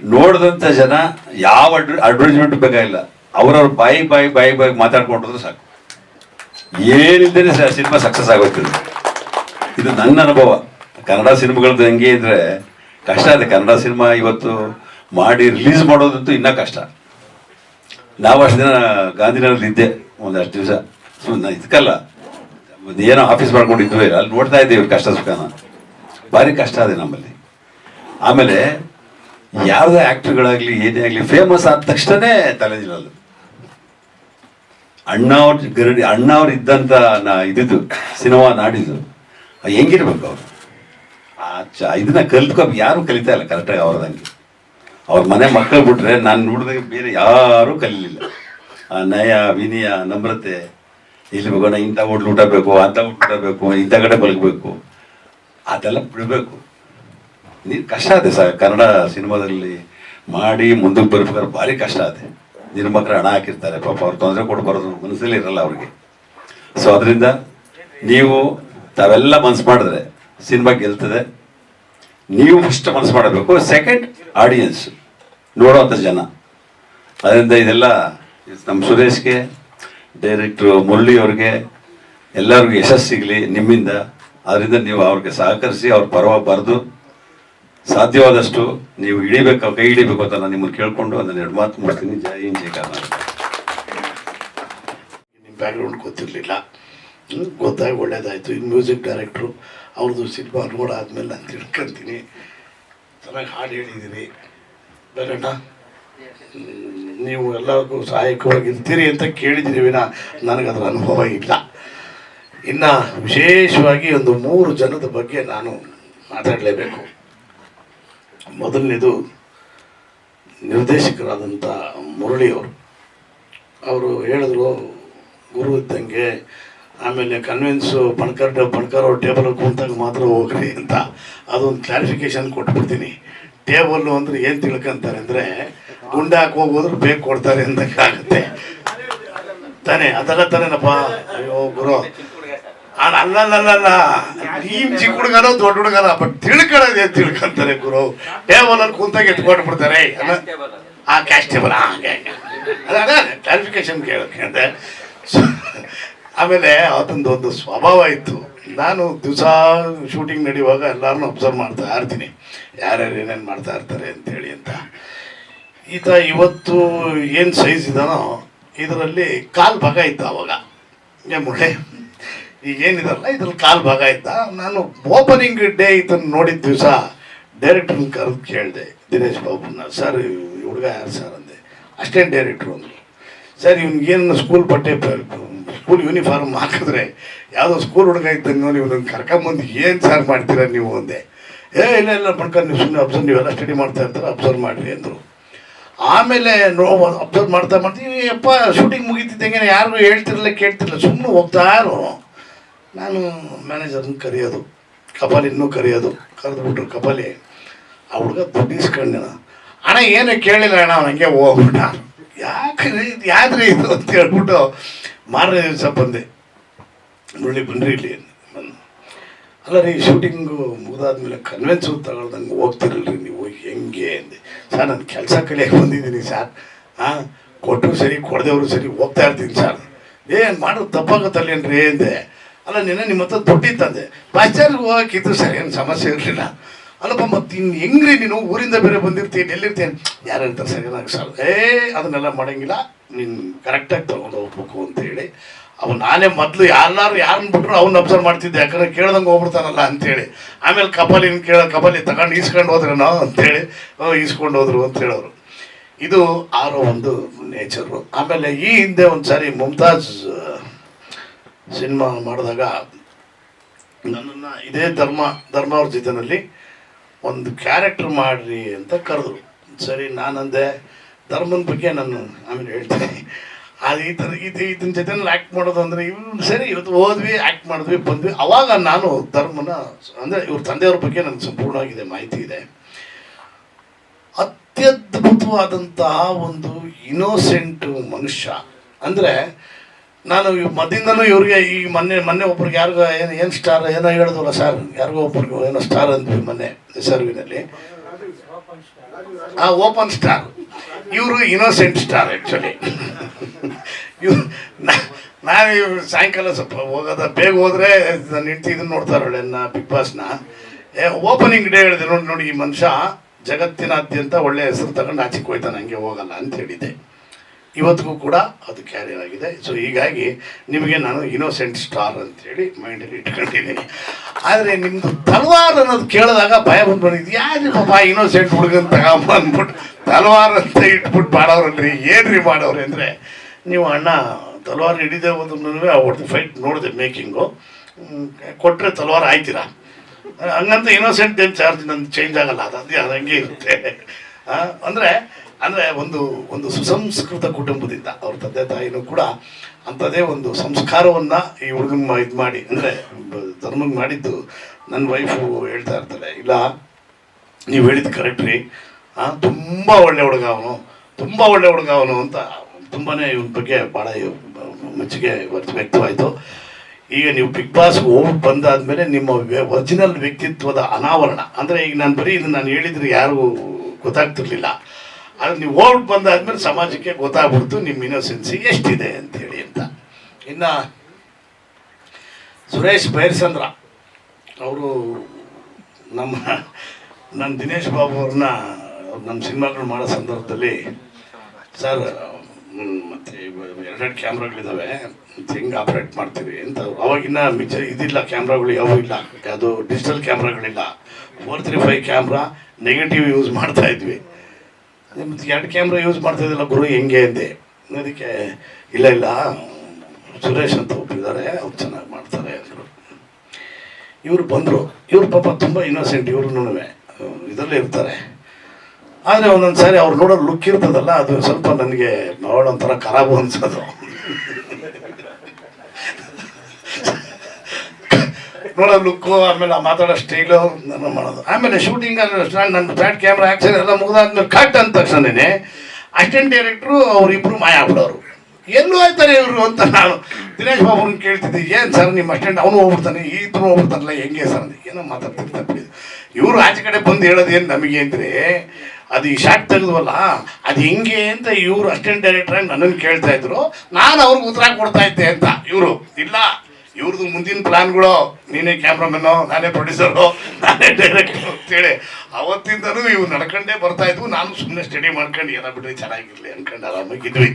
S6: ನೋಡಿದಂಥ ಜನ ಯಾವ ಅಡ್ವರ್ಟೈಸ್ಮೆಂಟ್ ಬೇಕಾಗಿಲ್ಲ. ಅವ್ರವ್ರ ಬಾಯಿ ಬಾಯಿ ಬಾಯಿ ಬಾಯಿ ಮಾತಾಡ್ಕೊಂಡ್ರೆ ಸಾಕು. ಏನಿಲ್ಲದೇ ಸಿನಿಮಾ ಸಕ್ಸಸ್ ಆಗೋಯ್ತದೆ. ಇದು ನನ್ನ ಅನುಭವ. ಕನ್ನಡ ಸಿನಿಮಾಗಳದ್ದು ಹೆಂಗೆ ಇದ್ರೆ ಕಷ್ಟ ಇದೆ ಕನ್ನಡ ಸಿನಿಮಾ ಇವತ್ತು ಮಾಡಿ ರಿಲೀಸ್ ಮಾಡೋದಂತೂ ಇನ್ನೂ ಕಷ್ಟ. ನಾವು ಅಷ್ಟು ದಿನ ಗಾಂಧಿನಗರಲ್ಲಿ ಇದ್ದೆ, ಒಂದಷ್ಟು ದಿವಸ. ಸುಮ್ಮನೆ ಇದಕ್ಕಲ್ಲ ಏನೋ ಆಫೀಸ್ ಮಾಡ್ಕೊಂಡಿದ್ವಿ, ಅಲ್ಲಿ ನೋಡ್ತಾ ಇದ್ದೀವಿ ಕಷ್ಟ ಸುಖನ. ಭಾರಿ ಕಷ್ಟ ಅದೇ ನಮ್ಮಲ್ಲಿ. ಆಮೇಲೆ ಯಾವುದೇ ಆ್ಯಕ್ಟ್ರ್ಗಳಾಗಲಿ ಏನೇ ಆಗಲಿ ಫೇಮಸ್ ಆದ ತಕ್ಷಣನೇ ತಲೆದಿರಲ್ಲ ಅಣ್ಣ ಅಣ್ಣವ್ರ ಗರಡಿ ಅಣ್ಣವ್ರು ಇದ್ದಂಥ ನಾ ಇದಿದ್ದು ಸಿನಿಮಾ ನಾಡಿದ್ದು, ಅದ್ ಹೆಂಗಿರ್ಬೇಕು ಅವ್ರು? ಇದನ್ನ ಕಲ್ತ್ಕೊ ಯಾರು ಕಲಿತಾ ಇಲ್ಲ ಕರೆಕ್ಟಾಗಿ ಅವ್ರದಂಗೆ ಅವ್ರ ಮನೆ ಮಕ್ಕಳು ಬಿಟ್ರೆ ನಾನು ನೋಡಿದಾಗ ಬೇರೆ ಯಾರೂ ಕಲೀಲಿಲ್ಲ. ಆ, ನಯ, ವಿನಯ, ನಮ್ರತೆ, ಇಲ್ಲಿ ಹೋಗೋಣ, ಇಂಥ ಹೋಟ್ಲು ಊಟ ಬೇಕು, ಅಂಥ ಊಟ ಬೇಕು, ಇಂಥ ಕಡೆ ಬಲಗಬೇಕು ಅದೆಲ್ಲ ಬಿಡಬೇಕು. ನೀನು ಕಷ್ಟ ಇದೆ ಸರ್ ಕನ್ನಡ ಸಿನಿಮಾದಲ್ಲಿ ಮಾಡಿ ಮುಂದಕ್ಕೆ ಬರ್ಬೇಕಾದ್ರೆ ಭಾರಿ ಕಷ್ಟ ಅದೇ ನಿರ್ಮಕ್ರ ಹಣ ಹಾಕಿರ್ತಾರೆ, ಪಾಪ ಅವ್ರು ತೊಂದರೆ ಕೊಡ್ಬಾರ್ದು ಮನಸ್ಸಲ್ಲಿ ಇರಲ್ಲ ಅವ್ರಿಗೆ. ಸೊ ಅದರಿಂದ ನೀವು ತಾವೆಲ್ಲ ಮನ್ಸು ಮಾಡಿದ್ರೆ, ಸಿನಿಮಾ ಗೆಲ್ತದೆ. ನೀವು ಫಸ್ಟ್ ಮನಸ್ಸು ಮಾಡಬೇಕು. ಸೆಕೆಂಡ್ ಆಡಿಯನ್ಸ್ ನೋಡೋವಂಥ ಜನ. ಅದರಿಂದ ಇದೆಲ್ಲ ನಮ್ಮ ಸುರೇಶ್ಗೆ ಡೈರೆಕ್ಟ್ರು ಮುರಳಿ ಅವ್ರಿಗೆ, ಎಲ್ಲರಿಗೂ ಯಶಸ್ಸು ಸಿಗಲಿ ನಿಮ್ಮಿಂದ. ಅದರಿಂದ ನೀವು ಅವ್ರಿಗೆ ಸಹಕರಿಸಿ, ಅವ್ರ ಪರವ ಬರೆದು, ಸಾಧ್ಯವಾದಷ್ಟು ನೀವು ಇಳಿಬೇಕು ಕೈ ಹಿಡಿಬೇಕು ಅಂತ ನಾನು ನಿಮ್ಮನ್ನು ಕೇಳಿಕೊಂಡು ಅದನ್ನು ಎರಡು ಮಾತು ಮಾಡ್ತೀನಿ ಜೈ ಹಿಂದ್, ಜೈ ಕರ್ನಾಟಕ.
S7: ನಿಮ್ಮ ಬ್ಯಾಕ್ಗ್ರೌಂಡ್ ಗೊತ್ತಿರಲಿಲ್ಲ. ಗೊತ್ತಾಗಿ ಒಳ್ಳೇದಾಯಿತು. ಈ ಮ್ಯೂಸಿಕ್ ಡೈರೆಕ್ಟ್ರು ಅವ್ರದ್ದು ಸಿನಿಮಾ ನೋಡಾದ್ಮೇಲೆ ನಾನು ತಿಳ್ಕೊಂತೀನಿ. ಚೆನ್ನಾಗಿ ಹಾಡು ಹೇಳಿದ್ದೀನಿ ಬರೋಣ ನೀವು ಎಲ್ಲರಿಗೂ ಸಹಾಯಕವಾಗಿರ್ತೀರಿ ಅಂತ ಕೇಳಿದ್ದೀನಿ ವಿನ. ನನಗದರ ಅನುಭವ ಇಲ್ಲ. ಇನ್ನು ವಿಶೇಷವಾಗಿ ಒಂದು ಮೂರು ಜನದ ಬಗ್ಗೆ ನಾನು ಮಾತಾಡಲೇಬೇಕು. ಮೊದಲನೇದು ನಿರ್ದೇಶಕರಾದಂಥ ಮುರಳಿಯವರು. ಅವರು ಹೇಳಿದ್ರು, ಗುರು ಇದ್ದಂಗೆ ಆಮೇಲೆ ಕನ್ವಿನ್ಸು ಪಣಕರ್ ಪಣಕರ್ ಅವ್ರ ಟೇಬಲ್ ಕೂತಾಗ ಮಾತ್ರ ಹೋಗ್ರಿ ಅಂತ ಅದೊಂದು ಕ್ಲಾರಿಫಿಕೇಶನ್ ಕೊಟ್ಬಿಡ್ತೀನಿ. ಟೇಬಲ್ಲು ಅಂದ್ರೆ ಏನು ತಿಳ್ಕೊಂತಾರೆ ಅಂದರೆ ಗುಂಡ ಹಾಕಿ ಹೋಗೋದ್ರು ಬೇಕು ಕೊಡ್ತಾರೆ ಅಂದಕ್ಕಾಗುತ್ತೆ ತಾನೇ ಅದೆಲ್ಲ ತಾನೇನಪ್ಪ? ಅಯ್ಯೋ ಗುರು. ಅಲ್ಲ ಅಲ್ಲಲ್ಲಲ್ಲ ನೀನ್ ಚಿಕ್ಕ ಹುಡುಗನೋ ದೊಡ್ಡ ಹುಡುಗನ ಬಟ್ ತಿಳ್ಕೊಳ್ಳೋದೇ ತಿಳ್ಕೊಂತಾರೆ ಗುರು? ಟೇಬಲ್ ಅಲ್ಲಿ ಕುಂತಾಗ ಅಲ್ಲ? ಆ ಕ್ಯಾಶ್ ಟೇಬಲ್ ಕ್ಲಾರಿಫಿಕೇಶನ್ ಕೇಳೋಕೆ ಅಂತ ಆಮೇಲೆ ಅದೊಂದು ಒಂದು ಸ್ವಭಾವ ಇತ್ತು. ನಾನು ದಿವಸ ಶೂಟಿಂಗ್ ನಡೆಯುವಾಗ ಎಲ್ಲರನ್ನೂ ಅಬ್ಸರ್ವ್ ಮಾಡ್ತಾ ಇರ್ತೀನಿ. ಯಾರ್ಯಾರು ಏನೇನು ಮಾಡ್ತಾ ಇರ್ತಾರೆ ಅಂತೇಳಿ ಅಂತ. ಈತ ಇವತ್ತು ಏನು ಸೈಜ್ ಇದ್ದಾನೋ ಇದರಲ್ಲಿ ಕಾಲು ಭಾಗ ಇತ್ತು ಅವಾಗ. ಏ ಮುಳ್ಳೆ ಈಗ ಏನಿದಲ್ಲ, ಇದ್ರಲ್ಲಿ ಕಾಲು ಭಾಗ ಇದ್ದ ನಾನು ಓಪನಿಂಗ್ ಡೇ ಇದನ್ನು ನೋಡಿದ ದಿವಸ ಡೈರೆಕ್ಟ್ರನ್ನ ಕರೆದು ಕೇಳಿದೆ, ದಿನೇಶ್ ಬಾಬುನ, ಸರ್ ಹುಡುಗ ಯಾರು ಸರ್? ಅಂದೆ. ಅಷ್ಟೇ ಡೈರೆಕ್ಟ್ರು ಅಂದರು. ಸರ್, ಇವ್ನಿಗೇನು ಸ್ಕೂಲ್ ಬಟ್ಟೆ ಸ್ಕೂಲ್ ಯೂನಿಫಾರ್ಮ್ ಹಾಕಿದ್ರೆ ಯಾವುದೋ ಸ್ಕೂಲ್ ಹುಡುಗ ಇದ್ದಂಗೆ ನೀವು ಇವ್ನನ್ನ ಕರ್ಕೊಂಬಂದು ಏನು ಸರ್ ಮಾಡ್ತೀರಾ ನೀವು ಅಂದೆ. ಏ, ಇಲ್ಲ ಇಲ್ಲ ಮಾಡ್ಕೊಂಡು ನೀವು ಸುಮ್ಮನೆ ಅಬ್ಸರ್ವ್ ನೀವೆಲ್ಲ ಸ್ಟಡಿ ಮಾಡ್ತಾ ಇರ್ತಾರೆ ಅಬ್ಸರ್ವ್ ಮಾಡಿರಿ ಅಂದರು. ಆಮೇಲೆ ನೋ ಅಬ್ಸರ್ವ್ ಮಾಡ್ತಾ ಮಾಡ್ತೀವಿ ಅಪ್ಪ ಶೂಟಿಂಗ್ ಮುಗಿತಿದ್ದಂಗೆ ಯಾರಿಗೂ ಹೇಳ್ತಿರಲಿಲ್ಲ, ಕೇಳ್ತಿರಲಿಲ್ಲ ಸುಮ್ಮನೆ ಹೋಗ್ತಾ ಇರೋ. ನಾನು ಮ್ಯಾನೇಜರ್ನ ಕರೆಯೋದು ಇನ್ನೂ ಕರೆಯೋದು, ಕರೆದುಬಿಟ್ರು ಕಪಾಲಿ. ಆ ಹುಡುಗ ದುಡ್ಡು ಅಣ್ಣ, ಏನು ಕೇಳಿಲ್ಲ ಅಣ್ಣ, ಅವ್ನು ಹಂಗೆ ಹೋಗ್ಬಿಟ್ಟ. ಯಾಕೆ ಯಾವ್ದ್ರಿ ಇದು ಅಂತ ಹೇಳ್ಬಿಟ್ಟು ಮಾರನೇ ದಿವಸ ಬಂದೆ. ನೋಡಿ ಬನ್ನಿರಿ ಇಲ್ಲಿ. ಅಲ್ಲ ರೀ ಶೂಟಿಂಗು ಮುಗಿದಾದ್ಮೇಲೆ ಕನ್ವೆನ್ಸು ತಗೊಳ್ದಂಗೆ ಹೋಗ್ತಿರಲ್ರಿ ನೀವು, ಹೆಂಗೆ ಅಂದೆ. ಸರ್, ನಾನು ಕೆಲಸ ಕಲಿಯಕ್ಕೆ ಬಂದಿದ್ದೀನಿ ಸರ್. ಹಾಂ ಕೊಟ್ಟರು ಸರಿ ಕೊಡದೇವ್ರು ಸರಿ, ಹೋಗ್ತಾ ಇರ್ತೀನಿ ಸರ್. ಏನು ಮಾಡೋದು ತಪ್ಪಾಗುತ್ತಲ್ಲೇನ್ರಿ ಅಂದೆ. ಅಲ್ಲ, ನಿನ್ನೆ ನಿಮ್ಮ ಹತ್ರ ದುಡ್ಡಿತ್ತಂದೆ ಪಾಶ್ಚಾರ್ಜ್ ಹೋಗಕ್ಕಿದ್ರು ಸರ್, ಏನು ಸಮಸ್ಯೆ ಇರಲಿಲ್ಲ. ಅಲ್ಲಪ್ಪ ಮತ್ತೆ ಇನ್ನು ಹೆಂಗ್ರಿ ನೀನು? ಊರಿಂದ ಬೇರೆ ಬಂದಿರ್ತೀನಿ ಎಲ್ಲಿರ್ತೀನಿ ಯಾರು ಇರ್ತಾರೆ ಸರಿ ನನಗೆ ಸರ್ ಏ, ಅದನ್ನೆಲ್ಲ ಮಾಡಂಗಿಲ್ಲ. ನೀನು ಕರೆಕ್ಟಾಗಿ ತೊಗೊಂಡು ಹೋಗ್ಬೇಕು ಅಂತೇಳಿ ಅವ್ ನಾನೇ ಮೊದಲು ಯಾರನ್ನಾರು ಯಾರನ್ನ ಬಿಟ್ಟರು ಅವ್ನ ಅಬ್ಸರ್ವ್ ಮಾಡ್ತಿದ್ದೆ. ಯಾಕಂದ್ರೆ ಕೇಳ್ದಂಗೆ ಹೋಗ್ಬಿಡ್ತಾನಲ್ಲ ಅಂತೇಳಿ ಆಮೇಲೆ ಕಪಾಲಿನ ಕೇಳ, ಕಪಾಲಿ ತಗೊಂಡು ಈಸ್ಕೊಂಡು ಹೋದ್ರೇನೋ ಅಂತೇಳಿ ಈಸ್ಕೊಂಡು ಹೋದ್ರು ಅಂತ ಹೇಳೋರು. ಇದು ಆರೋ ಒಂದು ನೇಚರು ಆಮೇಲೆ ಈ ಹಿಂದೆ ಒಂದು ಸಾರಿ ಮುಮ್ತಾಜ್ ಸಿನಿಮಾ ಮಾಡಿದಾಗ ನನ್ನನ್ನು ಇದೇ ಧರ್ಮ ಧರ್ಮ ಅವ್ರ ಜೊತೆನಲ್ಲಿ ಒಂದು ಕ್ಯಾರೆಕ್ಟರ್ ಮಾಡ್ರಿ ಅಂತ ಕರೆದ್ರು ಸರಿ, ನಾನಂದೆ ಧರ್ಮದ ಬಗ್ಗೆ ನಾನು ಆಮೇಲೆ ಹೇಳ್ತೀನಿ. ಅದು ಈ ಥರ ಇದು ಇದನ್ನ ಜೊತೆನಲ್ಲಿ ಆ್ಯಕ್ಟ್ ಮಾಡೋದು ಅಂದರೆ ಇವ್ರು ಸರಿ, ಇವತ್ತು ಹೋದ್ವಿ ಆ್ಯಕ್ಟ್ ಮಾಡಿದ್ವಿ, ಬಂದ್ವಿ. ಅವಾಗ ನಾನು ಧರ್ಮನ ಅಂದರೆ ಇವ್ರ ತಂದೆಯವ್ರ ಬಗ್ಗೆ ನನಗೆ ಸಂಪೂರ್ಣವಾಗಿದೆ ಮಾಹಿತಿ ಇದೆ. ಅತ್ಯದ್ಭುತವಾದಂತಹ ಒಂದು ಇನೋಸೆಂಟ್ ಮನುಷ್ಯ. ಅಂದರೆ ನಾನು ಮದ್ದಿಂದನೂ ಇವ್ರಿಗೆ ಈ ಮೊನ್ನೆ ಮೊನ್ನೆ ಒಬ್ರಿಗೆ ಯಾರಿಗೋ ಏನು ಏನು ಸ್ಟಾರ್ ಏನೋ ಹೇಳಿದ್ವಲ್ಲ ಸರ್ ಯಾರಿಗೋ ಒಬ್ರಿಗೂ ಏನೋ ಸ್ಟಾರ್ ಅಂದ್ವಿ ಮೊನ್ನೆ ಸರ್ವಿನಲ್ಲಿ ಆ ಓಪನ್ ಸ್ಟಾರ್ ಇವರು ಇನೋಸೆಂಟ್ ಸ್ಟಾರ್ ಆ್ಯಕ್ಚುಲಿ ಇವ್ರು ನಾನು ಇವ್ರು ಸಾಯಂಕಾಲ ಸ್ವಲ್ಪ ಹೋಗೋದ, ಬೇಗ ಹೋದರೆ ನನ್ನ ಹೆಂಡತಿ ಇದನ್ನ ನೋಡ್ತಾರಳೆ ಬಿಗ್ ಬಾಸ್ನ ಏ ಓಪನಿಂಗ್ ಡೇ ಹೇಳಿದೆ, ನೋಡಿ ನೋಡಿ, ಈ ಮನುಷ್ಯ ಜಗತ್ತಿನಾದ್ಯಂತ ಒಳ್ಳೆಯ ಹೆಸರು ತಗೊಂಡು ಆಚೆಗೆ ಹೋಯ್ತಾನೆ, ಹಂಗೆ ಹೋಗಲ್ಲ ಅಂತ ಹೇಳಿದ್ದೆ. ಇವತ್ತಿಗೂ ಕೂಡ ಅದು ಕ್ಯಾರಿಯರ್ ಆಗಿದೆ. ಸೊ ಹೀಗಾಗಿ ನಿಮಗೆ ನಾನು ಇನೋಸೆಂಟ್ ಸ್ಟಾರ್ ಅಂತೇಳಿ ಮೈಂಡಲ್ಲಿ ಇಟ್ಕೊಂಡಿದ್ದೀನಿ. ಆದರೆ ನಿಮ್ಮದು ತಲವಾರ್ ಅನ್ನೋದು ಕೇಳಿದಾಗ ಭಯ ಬಂದು ಬಂದಿದ್ದು ಯಾರು ಪಾಪ ಇನೋಸೆಂಟ್ ಹುಡುಗನ್ ತಗೊಂಬ ಅಂದ್ಬಿಟ್ಟು ತಲವಾರ್ ಅಂತ ಇಟ್ಬಿಟ್ಟು ಮಾಡೋರಲ್ರಿ, ಏನ್ರಿ ಮಾಡೋರು ಅಂದರೆ ನೀವು ಅಣ್ಣ ತಲವಾರ್ ಹಿಡಿದೇ ಹೋದ್ರೂ ಅವ್ರದ್ದು ಫೈಟ್ ನೋಡಿದೆ ಮೇಕಿಂಗು ಕೊಟ್ಟರೆ ತಲವಾರ್ ಆಯ್ತೀರಾ? ಹಂಗಂತ ಇನೋಸೆಂಟ್ ಏನು ಚಾರ್ಜ್ ನಂದು ಚೇಂಜ್ ಆಗಲ್ಲ, ಅದು ಅದೇ ಹಂಗೆ ಇರುತ್ತೆ. ಅಂದ್ರೆ ಅಂದ್ರೆ ಒಂದು ಒಂದು ಸುಸಂಸ್ಕೃತ ಕುಟುಂಬದಿಂದ ಅವ್ರ ತಂದೆ ತಾಯಿನೂ ಕೂಡ ಅಂಥದ್ದೇ ಒಂದು ಸಂಸ್ಕಾರವನ್ನ ಈ ಹುಡುಗನ ಇದು ಮಾಡಿ, ಅಂದ್ರೆ ಧರ್ಮಕ್ಕೆ ಮಾಡಿದ್ದು ನನ್ನ ವೈಫು ಹೇಳ್ತಾ ಇರ್ತಾರೆ ಇಲ್ಲ, ನೀವು ಹೇಳಿದ್ದು ಕರೆಕ್ಟ್ ರೀ. ತುಂಬ ಒಳ್ಳೆ ಹುಡುಗ ಅವನು, ತುಂಬ ಒಳ್ಳೆ ಹುಡುಗ ಅವನು ಅಂತ ತುಂಬಾ ಇವನ ಬಗ್ಗೆ ಭಾಳ ಮೆಚ್ಚುಗೆ ವ್ಯಕ್ತ- ವ್ಯಕ್ತವಾಯಿತು. ಈಗ ನೀವು ಬಿಗ್ ಬಾಸ್ ಹೋಗಿ ಬಂದಾದ್ಮೇಲೆ ನಿಮ್ಮ ಒರಿಜಿನಲ್ ವ್ಯಕ್ತಿತ್ವದ ಅನಾವರಣ, ಅಂದರೆ ಈಗ ನಾನು ಬರೀ ಇದು ನಾನು ಹೇಳಿದ್ರೆ ಯಾರಿಗೂ ಗೊತ್ತಾಗ್ತಿರ್ಲಿಲ್ಲ. ಆದರೆ ನೀವು ಹೋಗಿ ಬಂದಾದ್ಮೇಲೆ ಸಮಾಜಕ್ಕೆ ಗೊತ್ತಾಗ್ಬಿಡ್ತು ನಿಮ್ಮ ಇನ್ನೋಸೆನ್ಸಿ ಎಷ್ಟಿದೆ ಅಂತೇಳಿ ಅಂತ. ಇನ್ನು ಸುರೇಶ್ ಬೈರ್ಸಂದ್ರ ಅವರು ನಮ್ಮ ನನ್ನ ದಿನೇಶ್ ಬಾಬು ಅವ್ರನ್ನ ನಮ್ಮ ಸಿನಿಮಾಗಳು ಮಾಡೋ ಸಂದರ್ಭದಲ್ಲಿ ಸರ್ ಮತ್ತೆ ಎರಡೆರಡು ಕ್ಯಾಮ್ರಾಗಳಿದ್ದಾವೆ ಹೆಂಗೆ ಆಪ್ರೇಟ್ ಮಾಡ್ತೀವಿ ಅಂತ ಅವಾಗಿನ್ನ ಮಿಕ್ಚರ್ ಇದಿಲ್ಲ, ಕ್ಯಾಮ್ರಾಗಳು ಯಾವೂ ಇಲ್ಲ. ಅದು digital ಕ್ಯಾಮ್ರಾಗಳಿಲ್ಲ. Four three five camera negative use ಮಾಡ್ತಾ ಇದ್ವಿ. ಮತ್ತೆ ಎರಡು ಕ್ಯಾಮ್ರಾ ಯೂಸ್ ಮಾಡ್ತಾ ಇದ್ದಿಲ್ಲ ಗುರು, ಹೆಂಗೆ ಅಂದೆ. ಅದಕ್ಕೆ, ಇಲ್ಲ ಇಲ್ಲ, ಸುರೇಶ್ ಅಂತ ಒಪ್ಪಿದ್ದಾರೆ ಅವ್ರು ಚೆನ್ನಾಗಿ ಮಾಡ್ತಾರೆ ಅಂದರು. ಇವರು ಬಂದರು. ಇವರು ಪಾಪ ತುಂಬ ಇನ್ನೋಸೆಂಟ್ ಇವ್ರು ಇದರಲ್ಲೇ ಇರ್ತಾರೆ. ಆದರೆ ಒಂದೊಂದು ಸಾರಿ ಅವ್ರು ನೋಡೋ ಲುಕ್ ಇರ್ತದಲ್ಲ, ಅದು ಸ್ವಲ್ಪ ನನಗೆ ಅವಳ ಒಂಥರ ಖರಾಬು ಅನ್ಸೋದು. ನೋಡೋ ಲುಕ್ಕು ಆಮೇಲೆ ಆ ಮಾತಾಡೋ ಸ್ಟೈಲು ಮಾಡೋದು. ಆಮೇಲೆ ಶೂಟಿಂಗ್ ನನ್ನ ಫ್ಲಾಟ್ ಕ್ಯಾಮ್ರಾ ಆ್ಯಕ್ಷನ್ ಎಲ್ಲ ಮುಗಿದಾದ್ಮೇಲೆ ಕಟ್ ಅಂದ ತಕ್ಷಣನೇ ಅಸಿಸ್ಟೆಂಟ್ ಡೈರೆಕ್ಟ್ರು ಅವರಿಬ್ಬರು ಮಾಯ ಆಗ್ಬಿಡೋರು. ಎಲ್ಲೂ ಆಯ್ತಾರೆ ಇವರು ಅಂತ ನಾನು ದಿನೇಶ್ ಬಾಬುನ ಕೇಳ್ತಿದ್ದೆ, ಏನು ಸರ್ ನಿಮ್ಮ ಅಸ್ಟೆಂಟ್ ಅವನು ಹೋಗ್ಬಿಡ್ತಾನೆ ಈ ಹೋಗ್ಬಿಡ್ತಾರಲ್ಲ ಹೆಂಗೆ ಸರ್ ಅಂತ. ಏನೋ ಮಾತಾಡ್ತಿರ್ತಾರೆ ಇವರು ಆಚೆ ಕಡೆ ಬಂದು ಹೇಳೋದೇನು ನಮಗೆ ಅಂದರೆ, ಅದು ಈ ಶಾರ್ಟ್ ತೆಗೆದ್ವಲ್ಲ, ಅದು ಹೆಂಗೆ ಅಂತ ಇವರು ಅಸ್ಟೆಂಟ್ ಡೈರೆಕ್ಟ್ರಾಗಿ ನನ್ನನ್ನು ಕೇಳ್ತಾ ಇದ್ರು. ನಾನು ಅವ್ರಿಗೆ ಉತ್ತರ ಕೊಡ್ತಾ ಇದ್ದೆ ಅಂತ ಇವರು. ಇಲ್ಲ ಇವ್ರದ್ದು ಮುಂದಿನ ಪ್ಲಾನ್ಗಳು, ನೀನೇ ಕ್ಯಾಮ್ರಾಮನ್ನು, ನಾನೇ ಪ್ರೊಡ್ಯೂಸರು, ನಾನೇ ಡೈರೆಕ್ಟರ್ ಅಂತೇಳಿ ಅವತ್ತಿಂದನೂ ಇವು ನಡ್ಕೊಂಡೇ ಬರ್ತಾ ಇದ್ವು. ನಾನು ಸುಮ್ಮನೆ ಸ್ಟಡಿ ಮಾಡ್ಕೊಂಡು ಏನೋ ಬಿಡ್ರಿ ಚೆನ್ನಾಗಿರ್ಲಿ ಅನ್ಕೊಂಡು ಆರಾಮಾಗಿದ್ವಿ